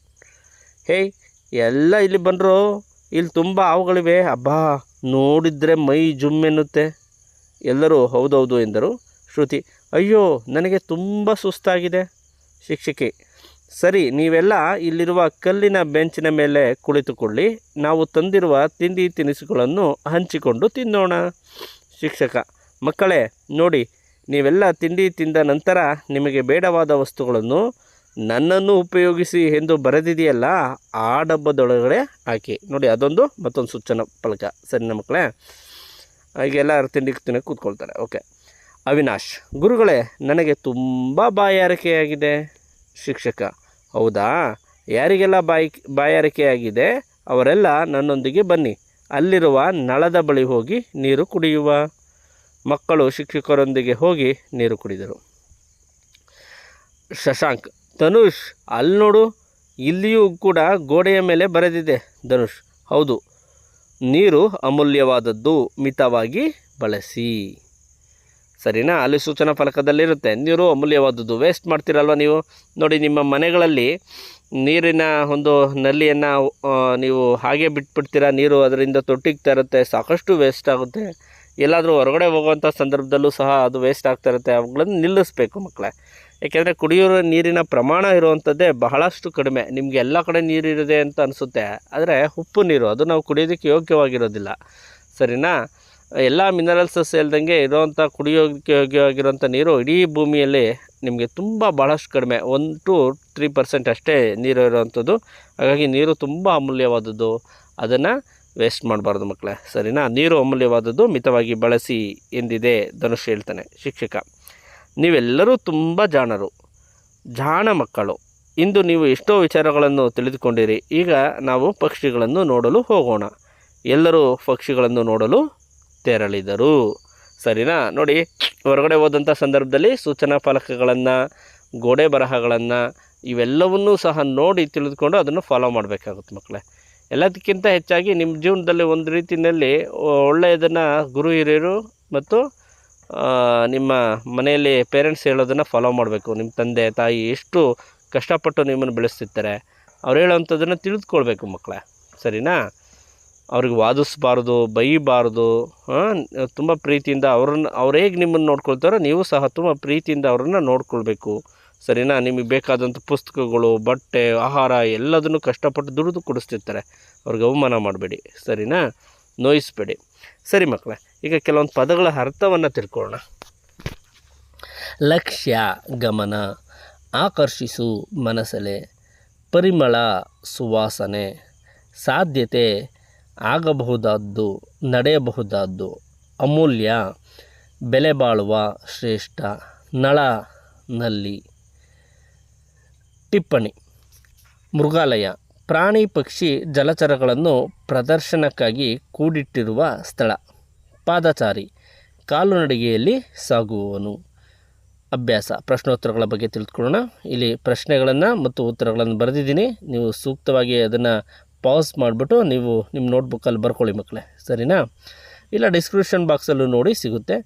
ಹೇಯ್, ಎಲ್ಲ ಇಲ್ಲಿ ಬಂದರು? ಇಲ್ಲಿ ತುಂಬ ಹಾವುಗಳಿವೆ. ಅಬ್ಬಾ, ನೋಡಿದರೆ ಮೈ ಜುಮ್ ಎನ್ನುತ್ತೆ. ಎಲ್ಲರೂ ಹೌದೌದು ಎಂದರು. ಶ್ರುತಿ, ಅಯ್ಯೋ, ನನಗೆ ತುಂಬ ಸುಸ್ತಾಗಿದೆ. ಶಿಕ್ಷಕಿ, ಸರಿ, ನೀವೆಲ್ಲ ಇಲ್ಲಿರುವ ಕಲ್ಲಿನ ಬೆಂಚಿನ ಮೇಲೆ ಕುಳಿತುಕೊಳ್ಳಿ. ನಾವು ತಂದಿರುವ ತಿಂಡಿ ತಿನಿಸುಗಳನ್ನು ಹಂಚಿಕೊಂಡು ತಿನ್ನೋಣ. ಶಿಕ್ಷಕ, ಮಕ್ಕಳೇ, ನೋಡಿ, ನೀವೆಲ್ಲ ತಿಂಡಿ ತಿಂದ ನಂತರ ನಿಮಗೆ ಬೇಡವಾದ ವಸ್ತುಗಳನ್ನು ನನ್ನನ್ನು ಉಪಯೋಗಿಸಿ ಎಂದು ಬರೆದಿದೆಯಲ್ಲ, ಆ ಡಬ್ಬದೊಳಗಡೆ ಹಾಕಿ. ನೋಡಿ, ಅದೊಂದು ಮತ್ತೊಂದು ಸೂಚನಾ ಫಲಕ. ಸರಿನಾ ಮಕ್ಕಳೇ ಈಗೆಲ್ಲ ತಿಂಡಿ ತಿನ್ನೋಕೆ ಕೂತ್ಕೊಳ್ತಾರೆ. ಓಕೆ ಅವಿನಾಶ್, ಗುರುಗಳೇ, ನನಗೆ ತುಂಬ ಬಾಯಾರಿಕೆಯಾಗಿದೆ. ಶಿಕ್ಷಕ, ಹೌದಾ? ಯಾರಿಗೆಲ್ಲ ಬಾಯಿ, ಬಾಯಾರಿಕೆಯಾಗಿದೆ? ಅವರೆಲ್ಲ ನನ್ನೊಂದಿಗೆ ಬನ್ನಿ. ಅಲ್ಲಿರುವ ನಳದ ಬಳಿ ಹೋಗಿ ನೀರು ಕುಡಿಯುವ. ಮಕ್ಕಳು ಶಿಕ್ಷಕರೊಂದಿಗೆ ಹೋಗಿ ನೀರು ಕುಡಿದರು. ಶಶಾಂಕ್, ಧನುಷ್, ಅಲ್ಲಿ ನೋಡು, ಇಲ್ಲಿಯೂ ಕೂಡ ಗೋಡೆಯ ಮೇಲೆ ಬರೆದಿದೆ ಧನುಷ್. ಹೌದು ನೀರು ಅಮೂಲ್ಯವಾದದ್ದು ಮಿತವಾಗಿ ಬಳಸಿ. ಸರಿನಾ? ಅಲ್ಲಿ ಸೂಚನಾ ಫಲಕದಲ್ಲಿರುತ್ತೆ. ನೀರು ಅಮೂಲ್ಯವಾದದ್ದು ವೇಸ್ಟ್ ಮಾಡ್ತೀರಲ್ವ ನೀವು? ನೋಡಿ, ನಿಮ್ಮ ಮನೆಗಳಲ್ಲಿ ನೀರಿನ ಒಂದು ನಲ್ಲಿಯನ್ನು ನೀವು ಹಾಗೆ ಬಿಟ್ಬಿಡ್ತೀರಾ? ನೀರು ಅದರಿಂದ ತೊಟ್ಟಿಗ್ತಾ ಇರುತ್ತೆ, ಸಾಕಷ್ಟು ವೇಸ್ಟ್ ಆಗುತ್ತೆ. ಎಲ್ಲಾದರೂ ಹೊರಗಡೆ ಹೋಗುವಂಥ ಸಂದರ್ಭದಲ್ಲೂ ಸಹ ಅದು ವೇಸ್ಟ್ ಆಗ್ತಾ ಇರುತ್ತೆ. ಅವುಗಳನ್ನು ನಿಲ್ಲಿಸಬೇಕು ಮಕ್ಕಳೇ. ಯಾಕೆಂದರೆ ಕುಡಿಯುವ ನೀರಿನ ಪ್ರಮಾಣ ಇರುವಂಥದ್ದೇ ಬಹಳಷ್ಟು ಕಡಿಮೆ. ನಿಮಗೆ ಎಲ್ಲ ಕಡೆ ನೀರಿರಿದೆ ಅಂತ ಅನಿಸುತ್ತೆ. ಆದರೆ ಉಪ್ಪು ನೀರು, ಅದು ನಾವು ಕುಡಿಯೋದಕ್ಕೆ ಯೋಗ್ಯವಾಗಿರೋದಿಲ್ಲ. ಸರಿನಾ? ಎಲ್ಲ ಮಿನರಲ್ಸ್ ಸೇಲ್ದಂಗೆ ಇರೋವಂಥ, ಕುಡಿಯೋದಕ್ಕೆ ಯೋಗ್ಯವಾಗಿರುವಂಥ ನೀರು ಇಡೀ ಭೂಮಿಯಲ್ಲಿ ನಿಮಗೆ ತುಂಬ ಭಾಳಷ್ಟು ಕಡಿಮೆ. ಒನ್ ಟು ತ್ರೀ ಪರ್ಸೆಂಟ್ ಅಷ್ಟೇ ನೀರು ಇರೋವಂಥದ್ದು. ಹಾಗಾಗಿ ನೀರು ತುಂಬ ಅಮೂಲ್ಯವಾದದ್ದು. ಅದನ್ನು ವೇಸ್ಟ್ ಮಾಡಬಾರ್ದು ಮಕ್ಕಳೇ ಸರಿನಾ? ನೀರು ಅಮೂಲ್ಯವಾದದ್ದು ಮಿತವಾಗಿ ಬಳಸಿ ಎಂದಿದೆ ಧನುಷ್ ಹೇಳ್ತಾನೆ ಶಿಕ್ಷಕ. ನೀವೆಲ್ಲರೂ ತುಂಬ ಜಾಣರು, ಜಾಣ ಮಕ್ಕಳು. ಇಂದು ನೀವು ಎಷ್ಟೋ ವಿಚಾರಗಳನ್ನು ತಿಳಿದುಕೊಂಡಿರಿ, ಈಗ ನಾವು ಪಕ್ಷಿಗಳನ್ನು ನೋಡಲು ಹೋಗೋಣ. ಎಲ್ಲರೂ ಪಕ್ಷಿಗಳನ್ನು ನೋಡಲು ತೆರಳಿದರು. ಸರಿನಾ? ನೋಡಿ, ಹೊರಗಡೆ ಹೋದಂಥ ಸಂದರ್ಭದಲ್ಲಿ ಸೂಚನಾ ಫಲಕಗಳನ್ನು, ಗೋಡೆ ಬರಹಗಳನ್ನು, ಇವೆಲ್ಲವನ್ನೂ ಸಹ ನೋಡಿ ತಿಳಿದುಕೊಂಡು ಅದನ್ನು ಫಾಲೋ ಮಾಡಬೇಕಾಗುತ್ತೆ ಮಕ್ಕಳೇ. ಎಲ್ಲದಕ್ಕಿಂತ ಹೆಚ್ಚಾಗಿ ನಿಮ್ಮ ಜೀವನದಲ್ಲಿ ಒಂದು ರೀತಿಯಲ್ಲಿ ಒಳ್ಳೆಯದನ್ನು ಗುರು ಹಿರಿಯರು ಮತ್ತು ನಿಮ್ಮ ಮನೆಯಲ್ಲಿ ಪೇರೆಂಟ್ಸ್ ಹೇಳೋದನ್ನು ಫಾಲೋ ಮಾಡಬೇಕು. ನಿಮ್ಮ ತಂದೆ, ತಾಯಿ ಎಷ್ಟು ಕಷ್ಟಪಟ್ಟು ನಿಮ್ಮನ್ನು ಬೆಳೆಸ್ತಿರ್ತಾರೆ, ಅವ್ರು ಹೇಳೋವಂಥದ್ದನ್ನು ತಿಳಿದುಕೊಳ್ಬೇಕು ಮಕ್ಕಳೇ ಸರಿನಾ? ಅವ್ರಿಗೆ ವಾದಿಸ್ಬಾರ್ದು, ಬೈಬಾರ್ದು ತುಂಬ ಪ್ರೀತಿಯಿಂದ ಅವ್ರನ್ನ, ಅವ್ರು ಹೇಗೆ ನಿಮ್ಮನ್ನು ನೋಡ್ಕೊಳ್ತಾರೋ ನೀವು ಸಹ ತುಂಬ ಪ್ರೀತಿಯಿಂದ ಅವ್ರನ್ನ ನೋಡ್ಕೊಳ್ಬೇಕು. ಸರಿನಾ? ನಿಮಗೆ ಬೇಕಾದಂಥ ಪುಸ್ತಕಗಳು, ಬಟ್ಟೆ, ಆಹಾರ ಎಲ್ಲದನ್ನು ಕಷ್ಟಪಟ್ಟು ದುಡಿದು ಕೊಡಿಸ್ತಿರ್ತಾರೆ. ಅವ್ರಿಗೆ ಅವಮಾನ ಮಾಡಬೇಡಿ. ಸರಿನಾ? ನೋಯಿಸ್ಬೇಡಿ. ಸರಿ ಮಕ್ಕಳೇ ಈಗ ಕೆಲವೊಂದು ಪದಗಳ ಅರ್ಥವನ್ನು ತಿಳ್ಕೊಳ್ಳೋಣ. ಲಕ್ಷ್ಯ, ಗಮನ, ಆಕರ್ಷಿಸು, ಮನಸಲೆ, ಪರಿಮಳ, ಸುವಾಸನೆ, ಸಾಧ್ಯತೆ, ಆಗಬಹುದಾದ್ದು, ನಡೆಯಬಹುದಾದ್ದು, ಅಮೂಲ್ಯ, ಬೆಲೆ ಬಾಳುವ, ಶ್ರೇಷ್ಠ, ನಳ, ನಲ್ಲಿ. ಟಿಪ್ಪಣಿ, ಮೃಗಾಲಯ, ಪ್ರಾಣಿ, ಪಕ್ಷಿ, ಜಲಚರಗಳನ್ನು ಪ್ರದರ್ಶನಕ್ಕಾಗಿ ಕೂಡಿಟ್ಟಿರುವ ಸ್ಥಳ. ಪಾದಚಾರಿ, ಕಾಲುನಡಿಗೆಯಲ್ಲಿ ಸಾಗುವವನು. ಅಭ್ಯಾಸ, ಪ್ರಶ್ನೋತ್ತರಗಳ ಬಗ್ಗೆ ತಿಳಿದುಕೊಳ್ಳೋಣ. ಇಲ್ಲಿ ಪ್ರಶ್ನೆಗಳನ್ನು ಮತ್ತು ಉತ್ತರಗಳನ್ನು ಬರೆದಿದ್ದೀನಿ. ನೀವು ಸೂಕ್ತವಾಗಿ ಅದನ್ನು ಪಾಸ್ ಮಾಡಿಬಿಟ್ಟು ನೀವು ನಿಮ್ಮ ನೋಟ್ಬುಕ್ಕಲ್ಲಿ ಬರ್ಕೊಳ್ಳಿ ಮಕ್ಕಳೇ, ಸರಿನಾ? ಇಲ್ಲ ಡಿಸ್ಕ್ರಿಪ್ಷನ್ ಬಾಕ್ಸಲ್ಲೂ ನೋಡಿ ಸಿಗುತ್ತೆ.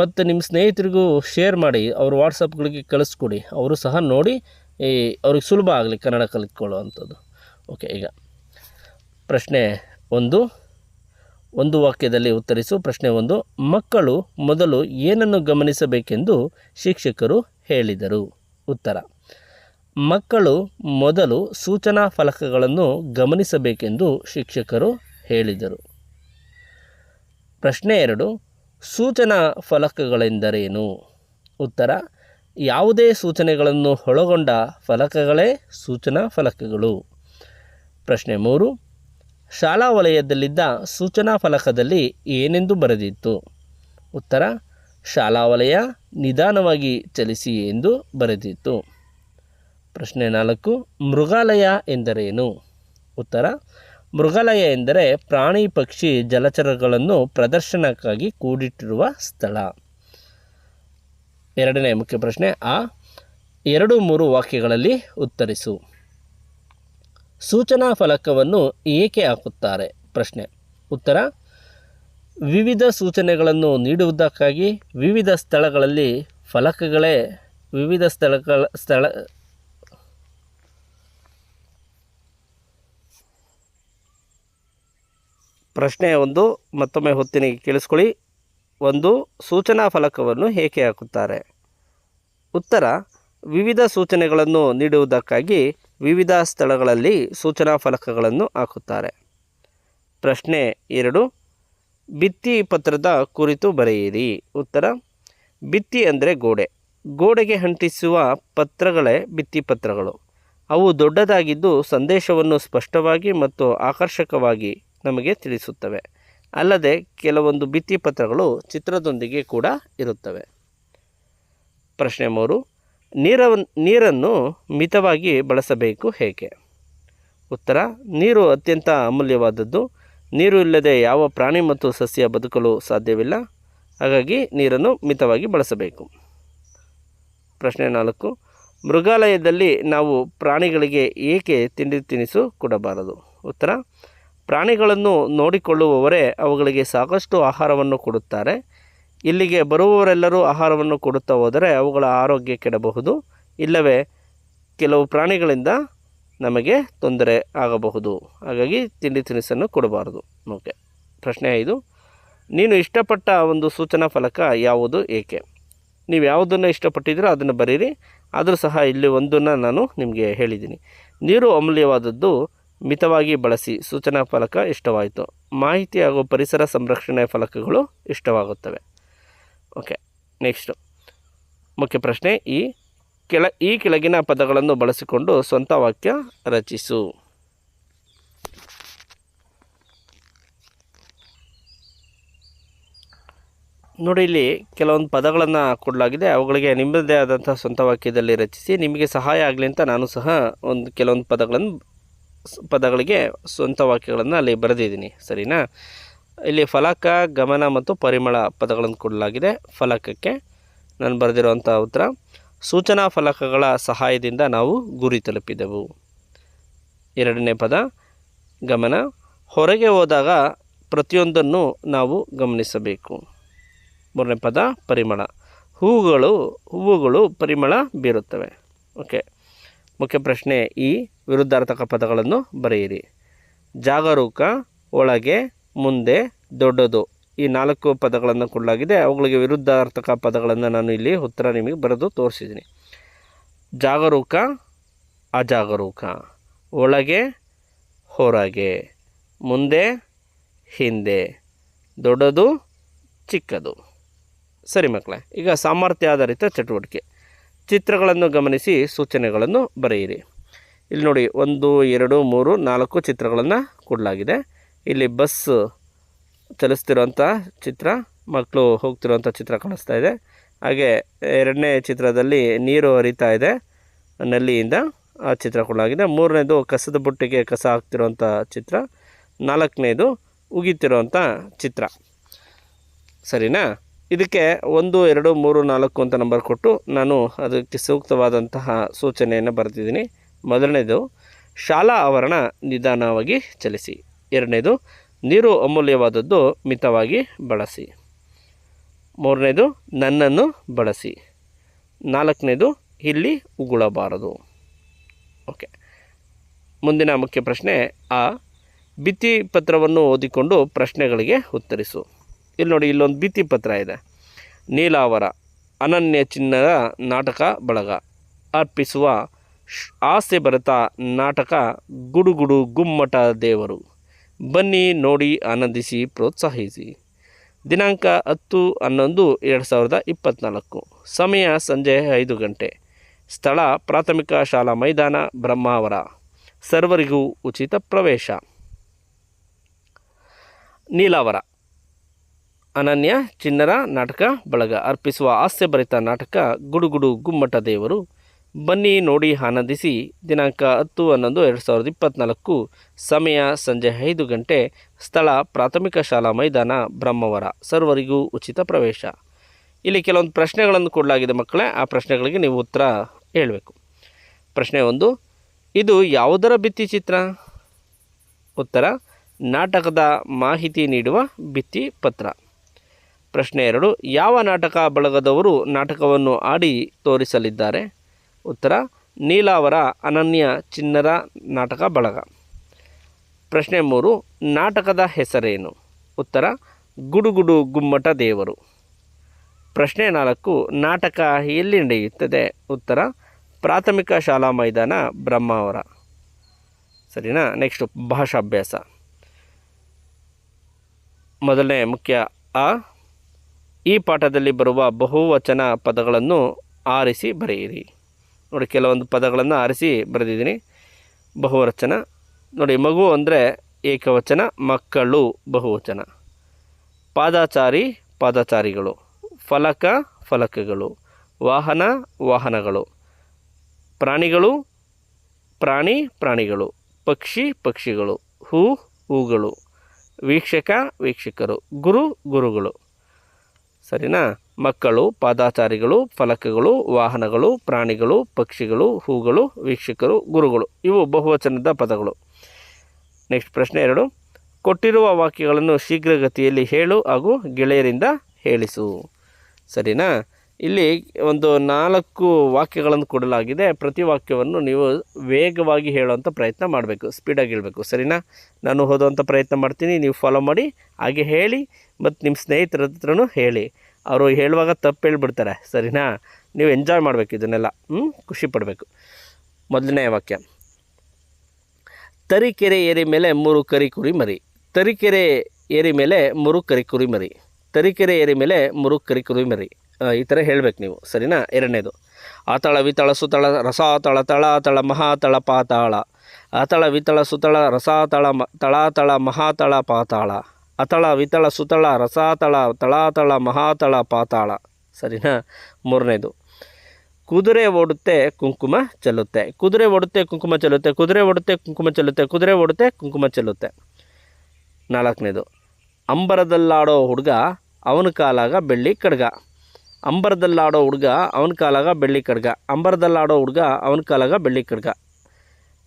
ಮತ್ತು ನಿಮ್ಮ ಸ್ನೇಹಿತರಿಗೂ ಶೇರ್ ಮಾಡಿ, ಅವ್ರ ವಾಟ್ಸಪ್ಗಳಿಗೆ ಕಳಿಸ್ಕೊಡಿ. ಅವರು ಸಹ ನೋಡಿ, ಈ ಅವ್ರಿಗೆ ಸುಲಭ ಆಗಲಿ ಕನ್ನಡ ಕಲಿತ್ಕೊಳ್ಳೋ ಅಂಥದ್ದು ಓಕೆ ಈಗ ಪ್ರಶ್ನೆ ಒಂದು. ಒಂದು ವಾಕ್ಯದಲ್ಲಿ ಉತ್ತರಿಸು. ಪ್ರಶ್ನೆ ಒಂದು, ಮಕ್ಕಳು ಮೊದಲು ಏನನ್ನು ಗಮನಿಸಬೇಕೆಂದು ಶಿಕ್ಷಕರು ಹೇಳಿದರು. ಉತ್ತರ, ಮಕ್ಕಳು ಮೊದಲು ಸೂಚನಾ ಫಲಕಗಳನ್ನು ಗಮನಿಸಬೇಕೆಂದು ಶಿಕ್ಷಕರು ಹೇಳಿದರು. ಪ್ರಶ್ನೆ ಎರಡು, ಸೂಚನಾ ಫಲಕಗಳೆಂದರೇನು? ಉತ್ತರ, ಯಾವುದೇ ಸೂಚನೆಗಳನ್ನು ಒಳಗೊಂಡ ಫಲಕಗಳೇ ಸೂಚನಾ ಫಲಕಗಳು. ಪ್ರಶ್ನೆ ಮೂರು ಶಾಲಾ ವಲಯದಲ್ಲಿದ್ದ ಸೂಚನಾ ಫಲಕದಲ್ಲಿ ಏನೆಂದು ಬರೆದಿತ್ತು? ಉತ್ತರ, ಶಾಲಾ ವಲಯ ನಿಧಾನವಾಗಿ ಚಲಿಸಿ ಎಂದು ಬರೆದಿತ್ತು. ಪ್ರಶ್ನೆ ನಾಲ್ಕು, ಮೃಗಾಲಯ ಎಂದರೇನು? ಉತ್ತರ, ಮೃಗಾಲಯ ಎಂದರೆ ಪ್ರಾಣಿ, ಪಕ್ಷಿ, ಜಲಚರಗಳನ್ನು ಪ್ರದರ್ಶನಕ್ಕಾಗಿ ಕೂಡಿಟ್ಟಿರುವ ಸ್ಥಳ. ಎರಡನೇ ಮುಖ್ಯ ಪ್ರಶ್ನೆ, ಆ ಎರಡು ಮೂರು ವಾಕ್ಯಗಳಲ್ಲಿ ಉತ್ತರಿಸು. ಸೂಚನಾ ಫಲಕವನ್ನು ಏಕೆ ಹಾಕುತ್ತಾರೆ? ಪ್ರಶ್ನೆ. ಉತ್ತರ, ವಿವಿಧ ಸೂಚನೆಗಳನ್ನು ನೀಡುವುದಕ್ಕಾಗಿ ವಿವಿಧ ಸ್ಥಳಗಳಲ್ಲಿ ಫಲಕಗಳೇ ವಿವಿಧ ಸ್ಥಳಗಳ ಸ್ಥಳ ಪ್ರಶ್ನೆ ಒಂದು, ಮತ್ತೊಮ್ಮೆ ಹೊತ್ತಿನಿಗೆ ಕೇಳಿಸ್ಕೊಳ್ಳಿ. ಒಂದು, ಸೂಚನಾ ಫಲಕವನ್ನು ಏಕೆ ಹಾಕುತ್ತಾರೆ? ಉತ್ತರ, ವಿವಿಧ ಸೂಚನೆಗಳನ್ನು ನೀಡುವುದಕ್ಕಾಗಿ ವಿವಿಧ ಸ್ಥಳಗಳಲ್ಲಿ ಸೂಚನಾ ಫಲಕಗಳನ್ನು ಹಾಕುತ್ತಾರೆ. ಪ್ರಶ್ನೆ ಎರಡು, ಭಿತ್ತಿ ಪತ್ರದ ಕುರಿತು ಬರೆಯಿರಿ. ಉತ್ತರ, ಭಿತ್ತಿ ಅಂದರೆ ಗೋಡೆ. ಗೋಡೆಗೆ ಅಂಟಿಸುವ ಪತ್ರಗಳೇ ಭಿತ್ತಿಪತ್ರಗಳು ಅವು ದೊಡ್ಡದಾಗಿದ್ದು ಸಂದೇಶವನ್ನು ಸ್ಪಷ್ಟವಾಗಿ ಮತ್ತು ಆಕರ್ಷಕವಾಗಿ ನಮಗೆ ತಿಳಿಸುತ್ತವೆ. ಅಲ್ಲದೆ ಕೆಲವೊಂದು ಭಿತ್ತಿಪತ್ರಗಳು ಚಿತ್ರದೊಂದಿಗೆ ಕೂಡ ಇರುತ್ತವೆ. ಪ್ರಶ್ನೆ ಮೂರು ನೀರ ನೀರನ್ನು ಮಿತವಾಗಿ ಬಳಸಬೇಕು ಹೇಗೆ? ಉತ್ತರ, ನೀರು ಅತ್ಯಂತ ಅಮೂಲ್ಯವಾದದ್ದು. ನೀರು ಇಲ್ಲದೆ ಯಾವ ಪ್ರಾಣಿ ಮತ್ತು ಸಸ್ಯ ಬದುಕಲು ಸಾಧ್ಯವಿಲ್ಲ. ಹಾಗಾಗಿ ನೀರನ್ನು ಮಿತವಾಗಿ ಬಳಸಬೇಕು. ಪ್ರಶ್ನೆ ನಾಲ್ಕು, ಮೃಗಾಲಯದಲ್ಲಿ ನಾವು ಪ್ರಾಣಿಗಳಿಗೆ ಏಕೆ ತಿಂಡಿ ತಿನಿಸು ಕೊಡಬಾರದು? ಉತ್ತರ, ಪ್ರಾಣಿಗಳನ್ನು ನೋಡಿಕೊಳ್ಳುವವರೇ ಅವುಗಳಿಗೆ ಸಾಕಷ್ಟು ಆಹಾರವನ್ನು ಕೊಡುತ್ತಾರೆ. ಇಲ್ಲಿಗೆ ಬರುವವರೆಲ್ಲರೂ ಆಹಾರವನ್ನು ಕೊಡುತ್ತಾ ಹೋದರೆ ಅವುಗಳ ಆರೋಗ್ಯ ಕೆಡಬಹುದು. ಇಲ್ಲವೇ, ಕೆಲವು ಪ್ರಾಣಿಗಳಿಂದ ನಮಗೆ ತೊಂದರೆ ಆಗಬಹುದು. ಹಾಗಾಗಿ ತಿಂಡಿ ತಿನಿಸನ್ನು ಕೊಡಬಾರದು. ಓಕೆ. ಪ್ರಶ್ನೆ ಐದು. ನೀನು ಇಷ್ಟಪಟ್ಟ ಒಂದು ಸೂಚನಾ ಫಲಕ ಯಾವುದು ಏಕೆ? ನೀವು ಯಾವುದನ್ನು ಇಷ್ಟಪಟ್ಟಿದ್ದೀರೋ ಅದನ್ನು ಬರೀರಿ. ಆದರೂ ಸಹ ಇಲ್ಲಿ ಒಂದನ್ನು ನಾನು ನಿಮಗೆ ಹೇಳಿದ್ದೀನಿ. ನೀರು ಅಮೂಲ್ಯವಾದದ್ದು ಮಿತವಾಗಿ ಬಳಸಿ ಸೂಚನಾ ಫಲಕ ಇಷ್ಟವಾಯಿತು. ಮಾಹಿತಿ ಹಾಗೂ ಪರಿಸರ ಸಂರಕ್ಷಣೆ ಫಲಕಗಳು ಇಷ್ಟವಾಗುತ್ತವೆ. ಓಕೆ ನೆಕ್ಸ್ಟು ಮುಖ್ಯ ಪ್ರಶ್ನೆ, ಈ ಕೆಳ, ಈ ಕೆಳಗಿನ ಪದಗಳನ್ನು ಬಳಸಿಕೊಂಡು ಸ್ವಂತ ವಾಕ್ಯ ರಚಿಸು. ನೋಡಿ, ಇಲ್ಲಿ ಕೆಲವೊಂದು ಪದಗಳನ್ನು ಕೊಡಲಾಗಿದೆ. ಅವುಗಳಿಗೆ ನಿಮ್ಮದೇ ಆದಂಥ ಸ್ವಂತ ವಾಕ್ಯದಲ್ಲಿ ರಚಿಸಿ, ನಿಮಗೆ ಸಹಾಯ ಆಗಲಿ ಅಂತ ನಾನು ಸಹ ಒಂದು ಕೆಲವೊಂದು ಪದಗಳನ್ನು ಪದಗಳಿಗೆ ಸ್ವಂತ ವಾಕ್ಯಗಳನ್ನು ಅಲ್ಲಿ ಬರೆದಿದ್ದೀನಿ. ಸರಿನಾ? ಇಲ್ಲಿ ಫಲಕ, ಗಮನ ಮತ್ತು ಪರಿಮಳ ಪದಗಳನ್ನು ಕೊಡಲಾಗಿದೆ. ಫಲಕಕ್ಕೆ ನಾನು ಬರೆದಿರುವಂಥ ಉತ್ತರ, ಸೂಚನಾ ಫಲಕಗಳ ಸಹಾಯದಿಂದ ನಾವು ಗುರಿ ತಲುಪಿದೆವು. ಎರಡನೇ ಪದ, ಗಮನ, ಹೊರಗೆ ಹೋದಾಗ ಪ್ರತಿಯೊಂದನ್ನು ನಾವು ಗಮನಿಸಬೇಕು. ಮೂರನೇ ಪದ, ಪರಿಮಳ. ಹೂವುಗಳು ಹೂವುಗಳು ಪರಿಮಳ ಬೀರುತ್ತವೆ. ಓಕೆ. ಮುಖ್ಯ ಪ್ರಶ್ನೆ ಈ ವಿರುದ್ಧಾರ್ಥಕ ಪದಗಳನ್ನು ಬರೆಯಿರಿ. ಜಾಗರೂಕ, ಒಳಗೆ ಮುಂದೆ ದೊಡ್ಡದು. ಈ ನಾಲ್ಕು ಪದಗಳನ್ನು ಕೊಡಲಾಗಿದೆ. ಅವುಗಳಿಗೆ ವಿರುದ್ಧಾರ್ಥಕ ಪದಗಳನ್ನು ನಾನು ಇಲ್ಲಿ ಉತ್ತರ ನಿಮಗೆ ಬರೆದು ತೋರಿಸಿದ್ದೀನಿ. ಜಾಗರೂಕ, ಅಜಾಗರೂಕ. ಒಳಗೆ, ಹೊರಗೆ. ಮುಂದೆ, ಹಿಂದೆ. ದೊಡ್ಡದು, ಚಿಕ್ಕದು. ಸರಿ ಮಕ್ಕಳೇ, ಈಗ ಸಾಮರ್ಥ್ಯ ಆಧಾರಿತ ಚಟುವಟಿಕೆ. ಚಿತ್ರಗಳನ್ನು ಗಮನಿಸಿ, ಸೂಚನೆಗಳನ್ನು ಬರೆಯಿರಿ. ಇಲ್ಲಿ ನೋಡಿ, ಒಂದು, ಎರಡು, ಮೂರು, ನಾಲ್ಕು ಚಿತ್ರಗಳನ್ನು ಕೊಡಲಾಗಿದೆ. ಇಲ್ಲಿ ಬಸ್ ಚಲಿಸ್ತಿರೋಂಥ ಚಿತ್ರ, ಮಕ್ಕಳು ಹೋಗ್ತಿರೋಂಥ ಚಿತ್ರ ಕಾಣಿಸ್ತಾ ಇದೆ. ಹಾಗೆ ಎರಡನೇ ಚಿತ್ರದಲ್ಲಿ ನೀರು ಹರಿತಾ ಇದೆ. ನಲ್ಲಿಯಿಂದ ಆ ಚಿತ್ರ ಕೊಡಲಾಗಿದೆ ಮೂರನೇದು ಕಸದ ಬುಟ್ಟಿಗೆ ಕಸ ಹಾಕ್ತಿರೋಂಥ ಚಿತ್ರ. ನಾಲ್ಕನೇದು ಉಗಿತಿರೋಂಥ ಚಿತ್ರ. ಸರಿನಾ? ಇದಕ್ಕೆ ಒಂದು, ಎರಡು, ಮೂರು, ನಾಲ್ಕು ಅಂತ ನಂಬರ್ ಕೊಟ್ಟು ನಾನು ಅದಕ್ಕೆ ಸೂಕ್ತವಾದಂತಹ ಸೂಚನೆಯನ್ನು ಬರೆದಿದ್ದೀನಿ. ಮೊದಲನೇದು, ಶಾಲಾ ಆವರಣ ನಿಧಾನವಾಗಿ ಚಲಿಸಿ. ಎರಡನೇದು, ನೀರು ಅಮೂಲ್ಯವಾದದ್ದು ಮಿತವಾಗಿ ಬಳಸಿ. ಮೂರನೇದು, ನನ್ನನ್ನು ಬಳಸಿ. ನಾಲ್ಕನೇದು, ಇಲ್ಲಿ ಉಗುಳಬಾರದು. ಓಕೆ. ಮುಂದಿನ ಮುಖ್ಯ ಪ್ರಶ್ನೆ, ಆ ಭಿತ್ತಿ ಪತ್ರವನ್ನು ಓದಿಕೊಂಡು ಪ್ರಶ್ನೆಗಳಿಗೆ ಉತ್ತರಿಸು. ಇಲ್ಲಿ ನೋಡಿ, ಇಲ್ಲೊಂದು ಭಿತ್ತಿ ಪತ್ರ ಇದೆ. ನೀಲಾವರ, ಅನನ್ಯ ಚಿನ್ನದ ನಾಟಕ ಬಳಗ. ಅರ್ಪಿಸುವ ಆಸೆ ಬರೆತ ನಾಟಕ ಗುಡುಗುಡು ಗುಮ್ಮಟ ದೇವರು. ಬನ್ನಿ ನೋಡಿ, ಆನಂದಿಸಿ, ಪ್ರೋತ್ಸಾಹಿಸಿ. ದಿನಾಂಕ ಹತ್ತು ಹನ್ನೊಂದು ಎರಡು ಸಾವಿರದ ಇಪ್ಪತ್ತ್ನಾಲ್ಕು ಸಮಯ ಸಂಜೆ ಐದು ಗಂಟೆ. ಸ್ಥಳ ಪ್ರಾಥಮಿಕ ಶಾಲಾ ಮೈದಾನ, ಬ್ರಹ್ಮಾವರ. ಸರ್ವರಿಗೂ ಉಚಿತ ಪ್ರವೇಶ. ನೀಲಾವರ. ಅನನ್ಯ ಚಿನ್ನರ ನಾಟಕ ಬಳಗ ಅರ್ಪಿಸುವ ಹಾಸ್ಯಭರಿತ ನಾಟಕ ಗುಡುಗುಡು ಗುಮ್ಮಟ ದೇವರು ಬನ್ನಿ ನೋಡಿ ಆನಂದಿಸಿ ದಿನಾಂಕ ಹತ್ತು ಹನ್ನೊಂದು ಎರಡು ಸಾವಿರದ ಇಪ್ಪತ್ತ್ನಾಲ್ಕು ಸಮಯ ಸಂಜೆ ಐದು ಗಂಟೆ. ಸ್ಥಳ ಪ್ರಾಥಮಿಕ ಶಾಲಾ ಮೈದಾನ ಬ್ರಹ್ಮವರ. ಸರ್ವರಿಗೂ ಉಚಿತ ಪ್ರವೇಶ. ಇಲ್ಲಿ ಕೆಲವೊಂದು ಪ್ರಶ್ನೆಗಳನ್ನು ಕೊಡಲಾಗಿದೆ ಮಕ್ಕಳೇ. ಆ ಪ್ರಶ್ನೆಗಳಿಗೆ ನೀವು ಉತ್ತರ ಹೇಳಬೇಕು. ಪ್ರಶ್ನೆ ಒಂದು, ಇದು ಯಾವುದರ ಭಿತ್ತಿಚಿತ್ರ ಉತ್ತರ, ನಾಟಕದ ಮಾಹಿತಿ ನೀಡುವ ಭಿತ್ತಿ ಪತ್ರ. ಪ್ರಶ್ನೆ ಎರಡು, ಯಾವ ನಾಟಕ ಬಳಗದವರು ನಾಟಕವನ್ನು ಆಡಿ ತೋರಿಸಲಿದ್ದಾರೆ? ಉತ್ತರ, ನೀಲಾವರ ಅನನ್ಯ ಚಿನ್ನರ ನಾಟಕ ಬಳಗ. ಪ್ರಶ್ನೆ ಮೂರು, ನಾಟಕದ ಹೆಸರೇನು? ಉತ್ತರ, ಗುಡುಗುಡು ಗುಮ್ಮಟ ದೇವರು. ಪ್ರಶ್ನೆ ನಾಲ್ಕು, ನಾಟಕ ಎಲ್ಲಿ ನಡೆಯುತ್ತದೆ? ಉತ್ತರ, ಪ್ರಾಥಮಿಕ ಶಾಲಾ ಮೈದಾನ ಬ್ರಹ್ಮಾವರ. ಸರಿನಾ? ನೆಕ್ಸ್ಟು ಭಾಷಾಭ್ಯಾಸ. ಮೊದಲನೇ ಮುಖ್ಯ ಆ. ಈ ಪಾಠದಲ್ಲಿ ಬರುವ ಬಹುವಚನ ಪದಗಳನ್ನು ಆರಿಸಿ ಬರೆಯಿರಿ. ನೋಡಿ, ಕೆಲವೊಂದು ಪದಗಳನ್ನು ಆರಿಸಿ ಬರೆದಿದ್ದೀನಿ. ಬಹುವಚನ. ನೋಡಿ, ಮಗು ಅಂದರೆ ಏಕವಚನ, ಮಕ್ಕಳು ಬಹುವಚನ. ಪಾದಾಚಾರಿ, ಪಾದಾಚಾರಿಗಳು. ಫಲಕ, ಫಲಕಗಳು. ವಾಹನ, ವಾಹನಗಳು. ಪ್ರಾಣಿಗಳು, ಪ್ರಾಣಿ, ಪ್ರಾಣಿಗಳು. ಪಕ್ಷಿ, ಪಕ್ಷಿಗಳು. ಹೂ, ಹೂಗಳು. ವೀಕ್ಷಕ, ವೀಕ್ಷಕರು. ಗುರು, ಗುರುಗಳು. ಸರಿನಾ? ಮಕ್ಕಳು, ಪಾದಾಚಾರಿಗಳು, ಫಲಕಗಳು, ವಾಹನಗಳು, ಪ್ರಾಣಿಗಳು, ಪಕ್ಷಿಗಳು, ಹೂಗಳು, ವೀಕ್ಷಕರು, ಗುರುಗಳು. ಇವು ಬಹುವಚನದ ಪದಗಳು. ನೆಕ್ಸ್ಟ್ ಪ್ರಶ್ನೆ ಎರಡು. ಕೊಟ್ಟಿರುವ ವಾಕ್ಯಗಳನ್ನು ಶೀಘ್ರಗತಿಯಲ್ಲಿ ಹೇಳು ಹಾಗೂ ಗೆಳೆಯರಿಂದ ಹೇಳಿಸು. ಸರಿನಾ? ಇಲ್ಲಿ ಒಂದು ನಾಲ್ಕು ವಾಕ್ಯಗಳನ್ನು ಕೊಡಲಾಗಿದೆ. ಪ್ರತಿ ವಾಕ್ಯವನ್ನು ನೀವು ವೇಗವಾಗಿ ಹೇಳುವಂಥ ಪ್ರಯತ್ನ ಮಾಡಬೇಕು. ಸ್ಪೀಡಾಗಿ ಹೇಳಬೇಕು. ಸರಿನಾ? ನಾನು ಓದುವಂಥ ಪ್ರಯತ್ನ ಮಾಡ್ತೀನಿ. ನೀವು ಫಾಲೋ ಮಾಡಿ, ಹಾಗೆ ಹೇಳಿ ಮತ್ತು ನಿಮ್ಮ ಸ್ನೇಹಿತರ ಹತ್ರನೂ ಹೇಳಿ. ಅವರು ಹೇಳುವಾಗ ತಪ್ಪು ಹೇಳ್ಬಿಡ್ತಾರೆ. ಸರಿನಾ? ನೀವು ಎಂಜಾಯ್ ಮಾಡಬೇಕು ಇದನ್ನೆಲ್ಲ. ಹ್ಞೂ ಖುಷಿ ಪಡಬೇಕು. ಮೊದಲನೇ ವಾಕ್ಯ. ತರೀಕೆರೆ ಏರಿ ಮೇಲೆ ಮೂರು ಕರಿ ಕುರಿ ಮರಿ. ತರೀಕೆರೆ ಏರಿ ಮೇಲೆ ಮೂರು ಕರಿ ಕುರಿ ಮರಿ. ತರಿಕೆರೆ ಏರಿ ಮೇಲೆ ಮೂರು ಕರಿ ಕುರಿ ಮರಿ. ಈ ಥರ ಹೇಳಬೇಕು ನೀವು. ಸರಿನಾ? ಎರಡನೇದು. ಆತಳ, ವಿತಳ, ಸುತಳ, ರಸಾತಳ ತಳ ಮಹಾತಳ, ಪಾತಾಳ. ಆತಳ, ವಿತಳ, ಸುತಳ, ರಸಾತಳ, ಮ ತಳ ಮಹಾತಳ, ಪಾತಾಳ. ಅತಳ ವಿತಳ ಸುತಳ ರಸಾತಳ, ತಳಾತಳ, ಮಹಾತಳ, ಪಾತಾಳ. ಸರಿನಾ? ಮೂರನೇದು. ಕುದುರೆ ಓಡುತ್ತೆ, ಕುಂಕುಮ ಚೆಲ್ಲುತ್ತೆ. ಕುದುರೆ ಓಡುತ್ತೆ, ಕುಂಕುಮ ಚೆಲ್ಲುತ್ತೆ. ಕುದುರೆ ಓಡುತ್ತೆ, ಕುಂಕುಮ ಚೆಲ್ಲುತ್ತೆ. ಕುದುರೆ ಓಡುತ್ತೆ, ಕುಂಕುಮ ಚೆಲ್ಲುತ್ತೆ. ನಾಲ್ಕನೇದು. ಅಂಬರದಲ್ಲಾಡೋ ಹುಡುಗ ಅವನ ಕಾಲಾಗ ಬೆಳ್ಳಿ ಕಡ್ಗ. ಅಂಬರದಲ್ಲಾಡೋ ಹುಡುಗ ಅವನ ಕಾಲಾಗ ಬೆಳ್ಳಿ ಕಡ್ಗ. ಅಂಬರದಲ್ಲಾಡೋ ಹುಡುಗ ಅವನ ಕಾಲಾಗ ಬೆಳ್ಳಿ ಕಡ್ಗ.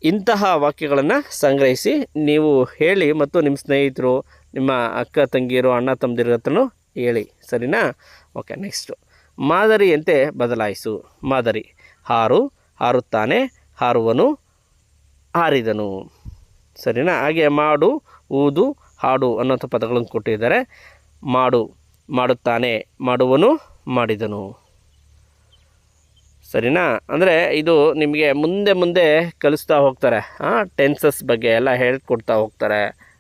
ಇಂತಹ ವಾಕ್ಯಗಳನ್ನು ಸಂಗ್ರಹಿಸಿ ನೀವು ಹೇಳಿ ಮತ್ತು ನಿಮ್ಮ ಸ್ನೇಹಿತರು ನಿಮ್ಮ ಅಕ್ಕ, ತಂಗಿಯರು, ಅಣ್ಣ, ತಮ್ಮದಿರ ಹತ್ರನೂ ಹೇಳಿ. ಸರಿನಾ? ಓಕೆ ನೆಕ್ಸ್ಟು ಮಾದರಿಯಂತೆ ಬದಲಾಯಿಸು. ಮಾದರಿ. ಹಾರು, ಹಾರುತ್ತಾನೆ, ಹಾರುವನು, ಹಾರಿದನು. ಸರಿನಾ? ಹಾಗೆ ಮಾಡು, ಊದು, ಹಾಡು ಅನ್ನೋಂಥ ಪದಗಳನ್ನು ಕೊಟ್ಟಿದ್ದಾರೆ. ಮಾಡು, ಮಾಡುತ್ತಾನೆ, ಮಾಡುವನು, ಮಾಡಿದನು. ಸರಿನಾ? ಅಂದರೆ ಇದು ನಿಮಗೆ ಮುಂದೆ ಮುಂದೆ ಕಲಿಸ್ತಾ ಹೋಗ್ತಾರೆ. ಟೆನ್ಸಸ್ ಬಗ್ಗೆ ಎಲ್ಲ ಹೇಳ್ಕೊಡ್ತಾ ಹೋಗ್ತಾರೆ.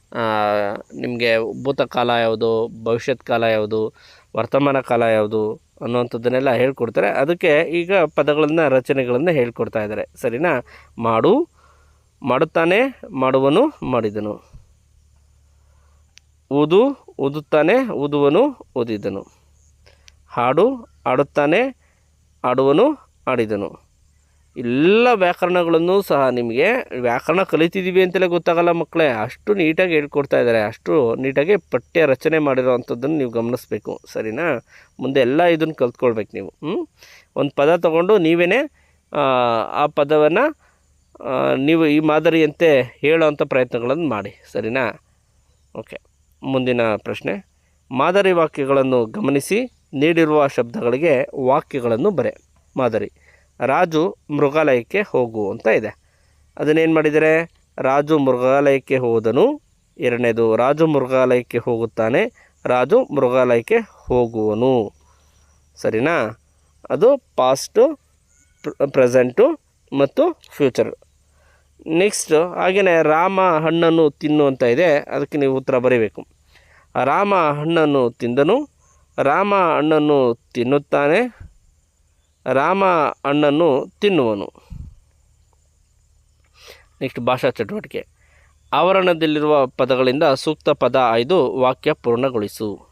ನಿಮಗೆ ಭೂತಕಾಲ ಯಾವುದು, ಭವಿಷ್ಯತ್ ಕಾಲ ಯಾವುದು, ವರ್ತಮಾನ ಕಾಲ ಯಾವುದು ಅನ್ನುವಂಥದ್ದನ್ನೆಲ್ಲ ಹೇಳ್ಕೊಡ್ತಾರೆ. ಅದಕ್ಕೆ ಈಗ ಪದಗಳನ್ನು, ರಚನೆಗಳನ್ನು ಹೇಳ್ಕೊಡ್ತಾ ಇದ್ದಾರೆ. ಸರಿನಾ? ಮಾಡು, ಮಾಡುತ್ತಾನೆ, ಮಾಡುವನು, ಮಾಡಿದನು. ಊದು, ಊದುತ್ತಾನೆ, ಊದುವನು ಊದಿದನು ಹಾಡು ಆಡುತ್ತಾನೆ ಆಡುವನು ಆಡಿದನು ಎಲ್ಲ ವ್ಯಾಕರಣಗಳನ್ನು ಸಹ ನಿಮಗೆ ವ್ಯಾಕರಣ ಕಲಿತಿದ್ದೀವಿ ಅಂತಲೇ ಗೊತ್ತಾಗಲ್ಲ ಮಕ್ಕಳೇ. ಅಷ್ಟು ನೀಟಾಗಿ ಹೇಳ್ಕೊಡ್ತಾ ಇದ್ದಾರೆ. ಅಷ್ಟು ನೀಟಾಗಿ ಪಠ್ಯ ರಚನೆ ಮಾಡಿರೋವಂಥದ್ದನ್ನು ನೀವು ಗಮನಿಸಬೇಕು. ಸರಿನಾ? ಮುಂದೆ ಎಲ್ಲ ಇದನ್ನು ಕಲ್ತ್ಕೊಳ್ಬೇಕು ನೀವು. ಒಂದು ಪದ ತೊಗೊಂಡು ನೀವೇ ಆ ಪದವನ್ನು ನೀವು ಈ ಮಾದರಿಯಂತೆ ಹೇಳೋವಂಥ ಪ್ರಯತ್ನಗಳನ್ನು ಮಾಡಿ. ಸರಿನಾ? ಓಕೆ. ಮುಂದಿನ ಪ್ರಶ್ನೆ. ಮಾದರಿ ವಾಕ್ಯಗಳನ್ನು ಗಮನಿಸಿ, ನೀಡಿರುವ ಶಬ್ದಗಳಿಗೆ ವಾಕ್ಯಗಳನ್ನು ಬರೆ. ಮಾದರಿ. ರಾಜು ಮೃಗಾಲಯಕ್ಕೆ ಹೋಗು ಅಂತ ಇದೆ. ಅದನ್ನೇನು ಮಾಡಿದರೆ, ರಾಜು ಮೃಗಾಲಯಕ್ಕೆ ಹೋದನು. ಎರಡನೇದು, ರಾಜು ಮೃಗಾಲಯಕ್ಕೆ ಹೋಗುತ್ತಾನೆ. ರಾಜು ಮೃಗಾಲಯಕ್ಕೆ ಹೋಗುವನು. ಸರಿನಾ? ಅದು ಪಾಸ್ಟು ಪ್ರೆಸೆಂಟು ಮತ್ತು ಫ್ಯೂಚರ್ ನೆಕ್ಸ್ಟು ಹಾಗೆಯೇ ರಾಮ ಹಣ್ಣನ್ನು ತಿನ್ನು ಅಂತ ಇದೆ. ಅದಕ್ಕೆ ನೀವು ಉತ್ತರ ಬರೀಬೇಕು. ರಾಮ ಹಣ್ಣನ್ನು ತಿಂದನು. ರಾಮ ಹಣ್ಣನ್ನು ತಿನ್ನುತ್ತಾನೆ. ರಾಮ ಹಣ್ಣನ್ನು ತಿನ್ನುವನು. ನೆಕ್ಸ್ಟ್ ಭಾಷಾ ಚಟುವಟಿಕೆ. ಆವರಣದಲ್ಲಿರುವ ಪದಗಳಿಂದ ಸೂಕ್ತ ಪದ ಆಯ್ದು ವಾಕ್ಯ ಪೂರ್ಣಗೊಳಿಸು.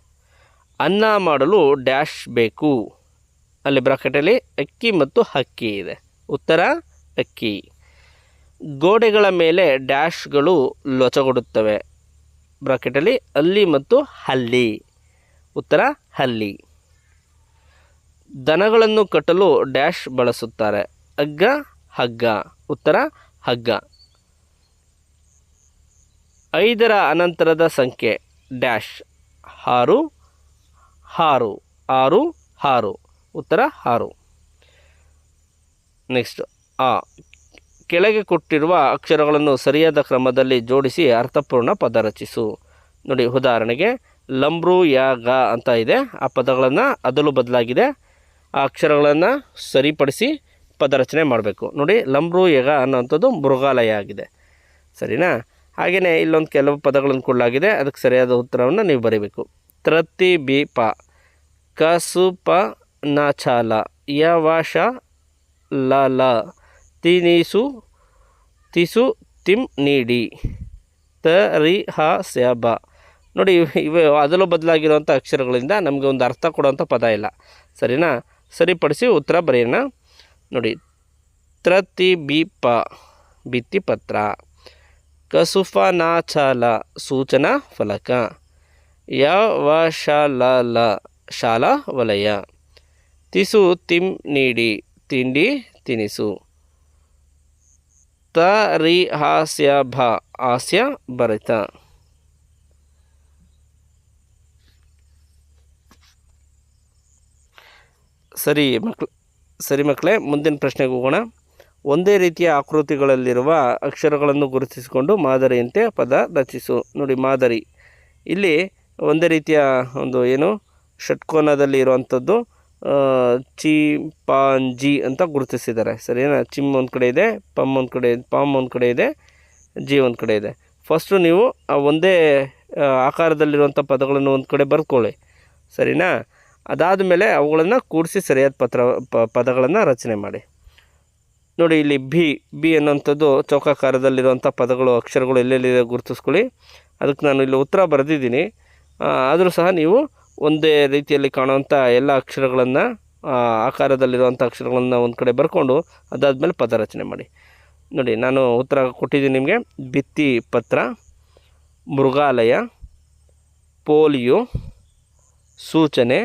ಅನ್ನ ಮಾಡಲು ಡ್ಯಾಶ್ ಬೇಕು. ಅಲ್ಲಿ ಬ್ರಾಕೆಟಲ್ಲಿ ಅಕ್ಕಿ ಮತ್ತು ಹಕ್ಕಿ ಇದೆ. ಉತ್ತರ, ಅಕ್ಕಿ. ಗೋಡೆಗಳ ಮೇಲೆ ಡ್ಯಾಶ್ಗಳು ಲೊಚಗೊಡುತ್ತವೆ. ಬ್ರಾಕೆಟಲ್ಲಿ ಅಲ್ಲಿ ಮತ್ತು ಹಲ್ಲಿ. ಉತ್ತರ, ಹಲ್ಲಿ. ದನಗಳನ್ನು ಕಟ್ಟಲು ಡ್ಯಾಶ್ ಬಳಸುತ್ತಾರೆ. ಹಗ್ಗ ಹಗ್ಗ. ಉತ್ತರ, ಹಗ್ಗ. ಐದರ ಅನಂತರದ ಸಂಖ್ಯೆ. ಡ್ಯಾಶ್, ಆರು ಆರು ಆರು ಆರು. ಉತ್ತರ, ಆರು. ನೆಕ್ಸ್ಟ್, ಆ. ಕೆಳಗೆ ಕೊಟ್ಟಿರುವ ಅಕ್ಷರಗಳನ್ನು ಸರಿಯಾದ ಕ್ರಮದಲ್ಲಿ ಜೋಡಿಸಿ ಅರ್ಥಪೂರ್ಣ ಪದ ರಚಿಸು. ನೋಡಿ, ಉದಾಹರಣೆಗೆ, ಲಂಬ್ರು ಯಾಗ ಅಂತ ಇದೆ. ಆ ಪದಗಳನ್ನು ಅದಲು ಬದಲಾಗಿದೆ. ಆ ಅಕ್ಷರಗಳನ್ನು ಸರಿಪಡಿಸಿ ಪದರಚನೆ ಮಾಡಬೇಕು. ನೋಡಿ, ಲಂಬ್ರು ಯಗ ಅನ್ನೋಂಥದ್ದು ಮೃಗಾಲಯ ಆಗಿದೆ. ಸರಿನಾ? ಹಾಗೆಯೇ ಇಲ್ಲೊಂದು ಕೆಲವು ಪದಗಳನ್ನು ಕೊಡಲಾಗಿದೆ ಅದಕ್ಕೆ ಸರಿಯಾದ ಉತ್ತರವನ್ನು ನೀವು ಬರೀಬೇಕು. ತ್ರತಿ ಬಿ ಪ ಕಸುಪ ನಾಚಾಲ, ಯವಾಶ ಲ ಲ ತಿನಿಸು, ತಿಸು ತಿಮ್ ನೀಡಿ ತ ರಿ ಹ ಸ ಬ ನೋಡಿ, ಇವೆ ಅದಲು ಬದಲಾಗಿರುವಂಥ ಅಕ್ಷರಗಳಿಂದ ನಮಗೆ ಒಂದು ಅರ್ಥ ಕೊಡುವಂಥ ಪದ ಇಲ್ಲ. ಸರಿನಾ? ಸರಿಪಡಿಸಿ ಉತ್ತರ ಬರೆಯೋಣ. ನೋಡಿ ತ್ರತಿ ಬಿಪ ಭಿತ್ತಿಪತ್ರ, ಕಸುಫನಾಚಾಲ, ಸೂಚನಾ ಫಲಕ ಯವಶಲ ಶಾಲಾ ವಲಯ, ತಿಸು ತಿಮ್ ನೀಡಿ, ತಿಂಡಿ ತಿನಿಸು ತ ರಿ ಹಾಸ್ಯ ಭ ಹಾಸ್ಯ ಭರಿತ. ಸರಿ ಮಕ್ಳು, ಸರಿ ಮಕ್ಕಳೇ ಮುಂದಿನ ಪ್ರಶ್ನೆಗೆ ಹೋಗೋಣ. ಒಂದೇ ರೀತಿಯ ಆಕೃತಿಗಳಲ್ಲಿರುವ ಅಕ್ಷರಗಳನ್ನು ಗುರುತಿಸಿಕೊಂಡು ಮಾದರಿಯಂತೆ ಪದ ರಚಿಸು. ನೋಡಿ, ಮಾದರಿ. ಇಲ್ಲಿ ಒಂದೇ ರೀತಿಯ ಒಂದು ಏನು ಷಟ್ಕೋನದಲ್ಲಿ ಇರುವಂಥದ್ದು ಚಿಂಪಾಂಜಿ ಅಂತ ಗುರುತಿಸಿದ್ದಾರೆ. ಸರಿನಾ ಚಿಮ್ ಒಂದು ಕಡೆ ಇದೆ, ಪಮ್ ಒಂದು ಕಡೆ, ಪಾಮ್ ಒಂದು ಕಡೆ ಇದೆ, ಜಿ ಒಂದು ಕಡೆ ಇದೆ. ಫಸ್ಟು ನೀವು ಆ ಒಂದೇ ಆಕಾರದಲ್ಲಿರುವಂಥ ಪದಗಳನ್ನು ಒಂದು ಕಡೆ ಬರ್ಕೊಳ್ಳಿ. ಸರಿನಾ? ಅದಾದ ಮೇಲೆ ಅವುಗಳನ್ನು ಕೂಡಿಸಿ ಸರಿಯಾದ ಪತ್ರ ಪದಗಳನ್ನು ರಚನೆ ಮಾಡಿ. ನೋಡಿ, ಇಲ್ಲಿ ಬಿ ಬಿ ಅನ್ನೋಂಥದ್ದು ಚೌಕಾಕಾರದಲ್ಲಿರುವಂಥ ಪದಗಳು, ಅಕ್ಷರಗಳು ಎಲ್ಲೆಲ್ಲಿದೆ ಗುರುತಿಸ್ಕೊಳ್ಳಿ. ಅದಕ್ಕೆ ನಾನು ಇಲ್ಲಿ ಉತ್ತರ ಬರೆದಿದ್ದೀನಿ. ಆದರೂ ಸಹ ನೀವು ಒಂದೇ ರೀತಿಯಲ್ಲಿ ಕಾಣುವಂಥ ಎಲ್ಲ ಅಕ್ಷರಗಳನ್ನು ಆಕಾರದಲ್ಲಿರುವಂಥ ಅಕ್ಷರಗಳನ್ನು ಒಂದು ಕಡೆ ಬರ್ಕೊಂಡು ಅದಾದಮೇಲೆ ಪದ ರಚನೆ ಮಾಡಿ. ನೋಡಿ, ನಾನು ಉತ್ತರ ಕೊಟ್ಟಿದ್ದೀನಿ ನಿಮಗೆ. ಬಿತ್ತಿ ಪತ್ರ, ಮೃಗಾಲಯ, ಪೋಲಿಯೋ, ಸೂಚನೆ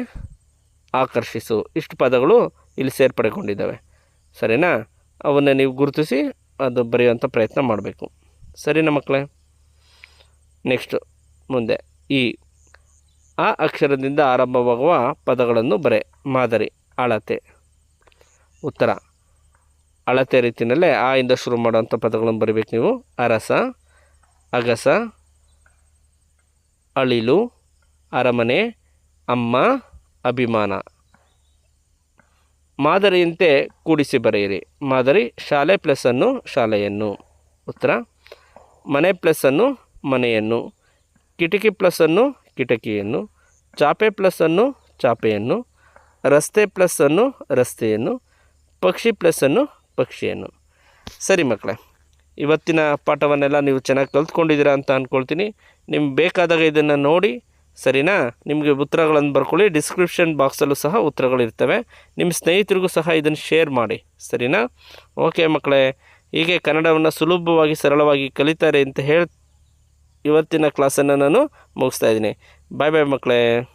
ಆಕರ್ಷಿಸು. ಇಷ್ಟು ಪದಗಳು ಇಲ್ಲಿ ಸೇರ್ಪಡೆಗೊಂಡಿದ್ದಾವೆ. ಸರಿನಾ? ಅವನ್ನು ನೀವು ಗುರುತಿಸಿ ಅದು ಬರೆಯುವಂಥ ಪ್ರಯತ್ನ ಮಾಡಬೇಕು. ಸರಿನಾ ಮಕ್ಕಳೇ ನೆಕ್ಸ್ಟು ಮುಂದೆ. ಈ ಆ ಅಕ್ಷರದಿಂದ ಆರಂಭವಾಗುವ ಪದಗಳನ್ನು ಬರೆ. ಮಾದರಿ, ಅಳತೆ. ಉತ್ತರ. ಅಳತೆ ರೀತಿಯಲ್ಲೇ ಆ ಇಂದ ಶುರು ಮಾಡುವಂಥ ಪದಗಳನ್ನು ಬರಿಬೇಕು ನೀವು. ಅರಸ, ಅಗಸ, ಅಳಿಲು, ಅರಮನೆ, ಅಮ್ಮ ಅಭಿಮಾನ. ಮಾದರಿಯಂತೆ ಕೂಡಿಸಿ ಬರೆಯಿರಿ. ಮಾದರಿ ಶಾಲೆ ಪ್ಲಸ್ಸನ್ನು ಶಾಲೆಯನ್ನು. ಉತ್ತರ, ಮನೆ ಪ್ಲಸ್ಸನ್ನು ಮನೆಯನ್ನು. ಕಿಟಕಿ ಪ್ಲಸ್ಸನ್ನು ಕಿಟಕಿಯನ್ನು. ಚಾಪೆ ಪ್ಲಸ್ಸನ್ನು ಚಾಪೆಯನ್ನು. ರಸ್ತೆ ಪ್ಲಸ್ಸನ್ನು ರಸ್ತೆಯನ್ನು. ಪಕ್ಷಿ ಪ್ಲಸ್ಸನ್ನು ಪಕ್ಷಿಯನ್ನು. ಸರಿ ಮಕ್ಕಳೇ, ಇವತ್ತಿನ ಪಾಠವನ್ನೆಲ್ಲ ನೀವು ಚೆನ್ನಾಗಿ ಕಲ್ತ್ಕೊಂಡಿದ್ದೀರಾ ಅಂತ ಅಂದ್ಕೊಳ್ತೀನಿ ನಿಮ್ಗೆ ಬೇಕಾದಾಗ ಇದನ್ನು ನೋಡಿ ಸರಿನಾ? ನಿಮಗೆ ಉತ್ತರಗಳನ್ನು ಬರ್ಕೊಳ್ಳಿ. ಡಿಸ್ಕ್ರಿಪ್ಷನ್ ಬಾಕ್ಸಲ್ಲೂ ಸಹ ಉತ್ತರಗಳಿರ್ತವೆ. ನಿಮ್ಮ ಸ್ನೇಹಿತರಿಗೂ ಸಹ ಇದನ್ನು ಶೇರ್ ಮಾಡಿ. ಸರಿನಾ? ಓಕೆ ಮಕ್ಕಳೇ. ಹೀಗೆ ಕನ್ನಡವನ್ನು ಸುಲಭವಾಗಿ, ಸರಳವಾಗಿ ಕಲಿತಾರೆ ಅಂತ ಹೇಳಿ ಇವತ್ತಿನ ಕ್ಲಾಸನ್ನು ನಾನು ಮುಗಿಸ್ತಾ ಇದ್ದೀನಿ. ಬಾಯ್ ಬಾಯ್ ಮಕ್ಕಳೇ.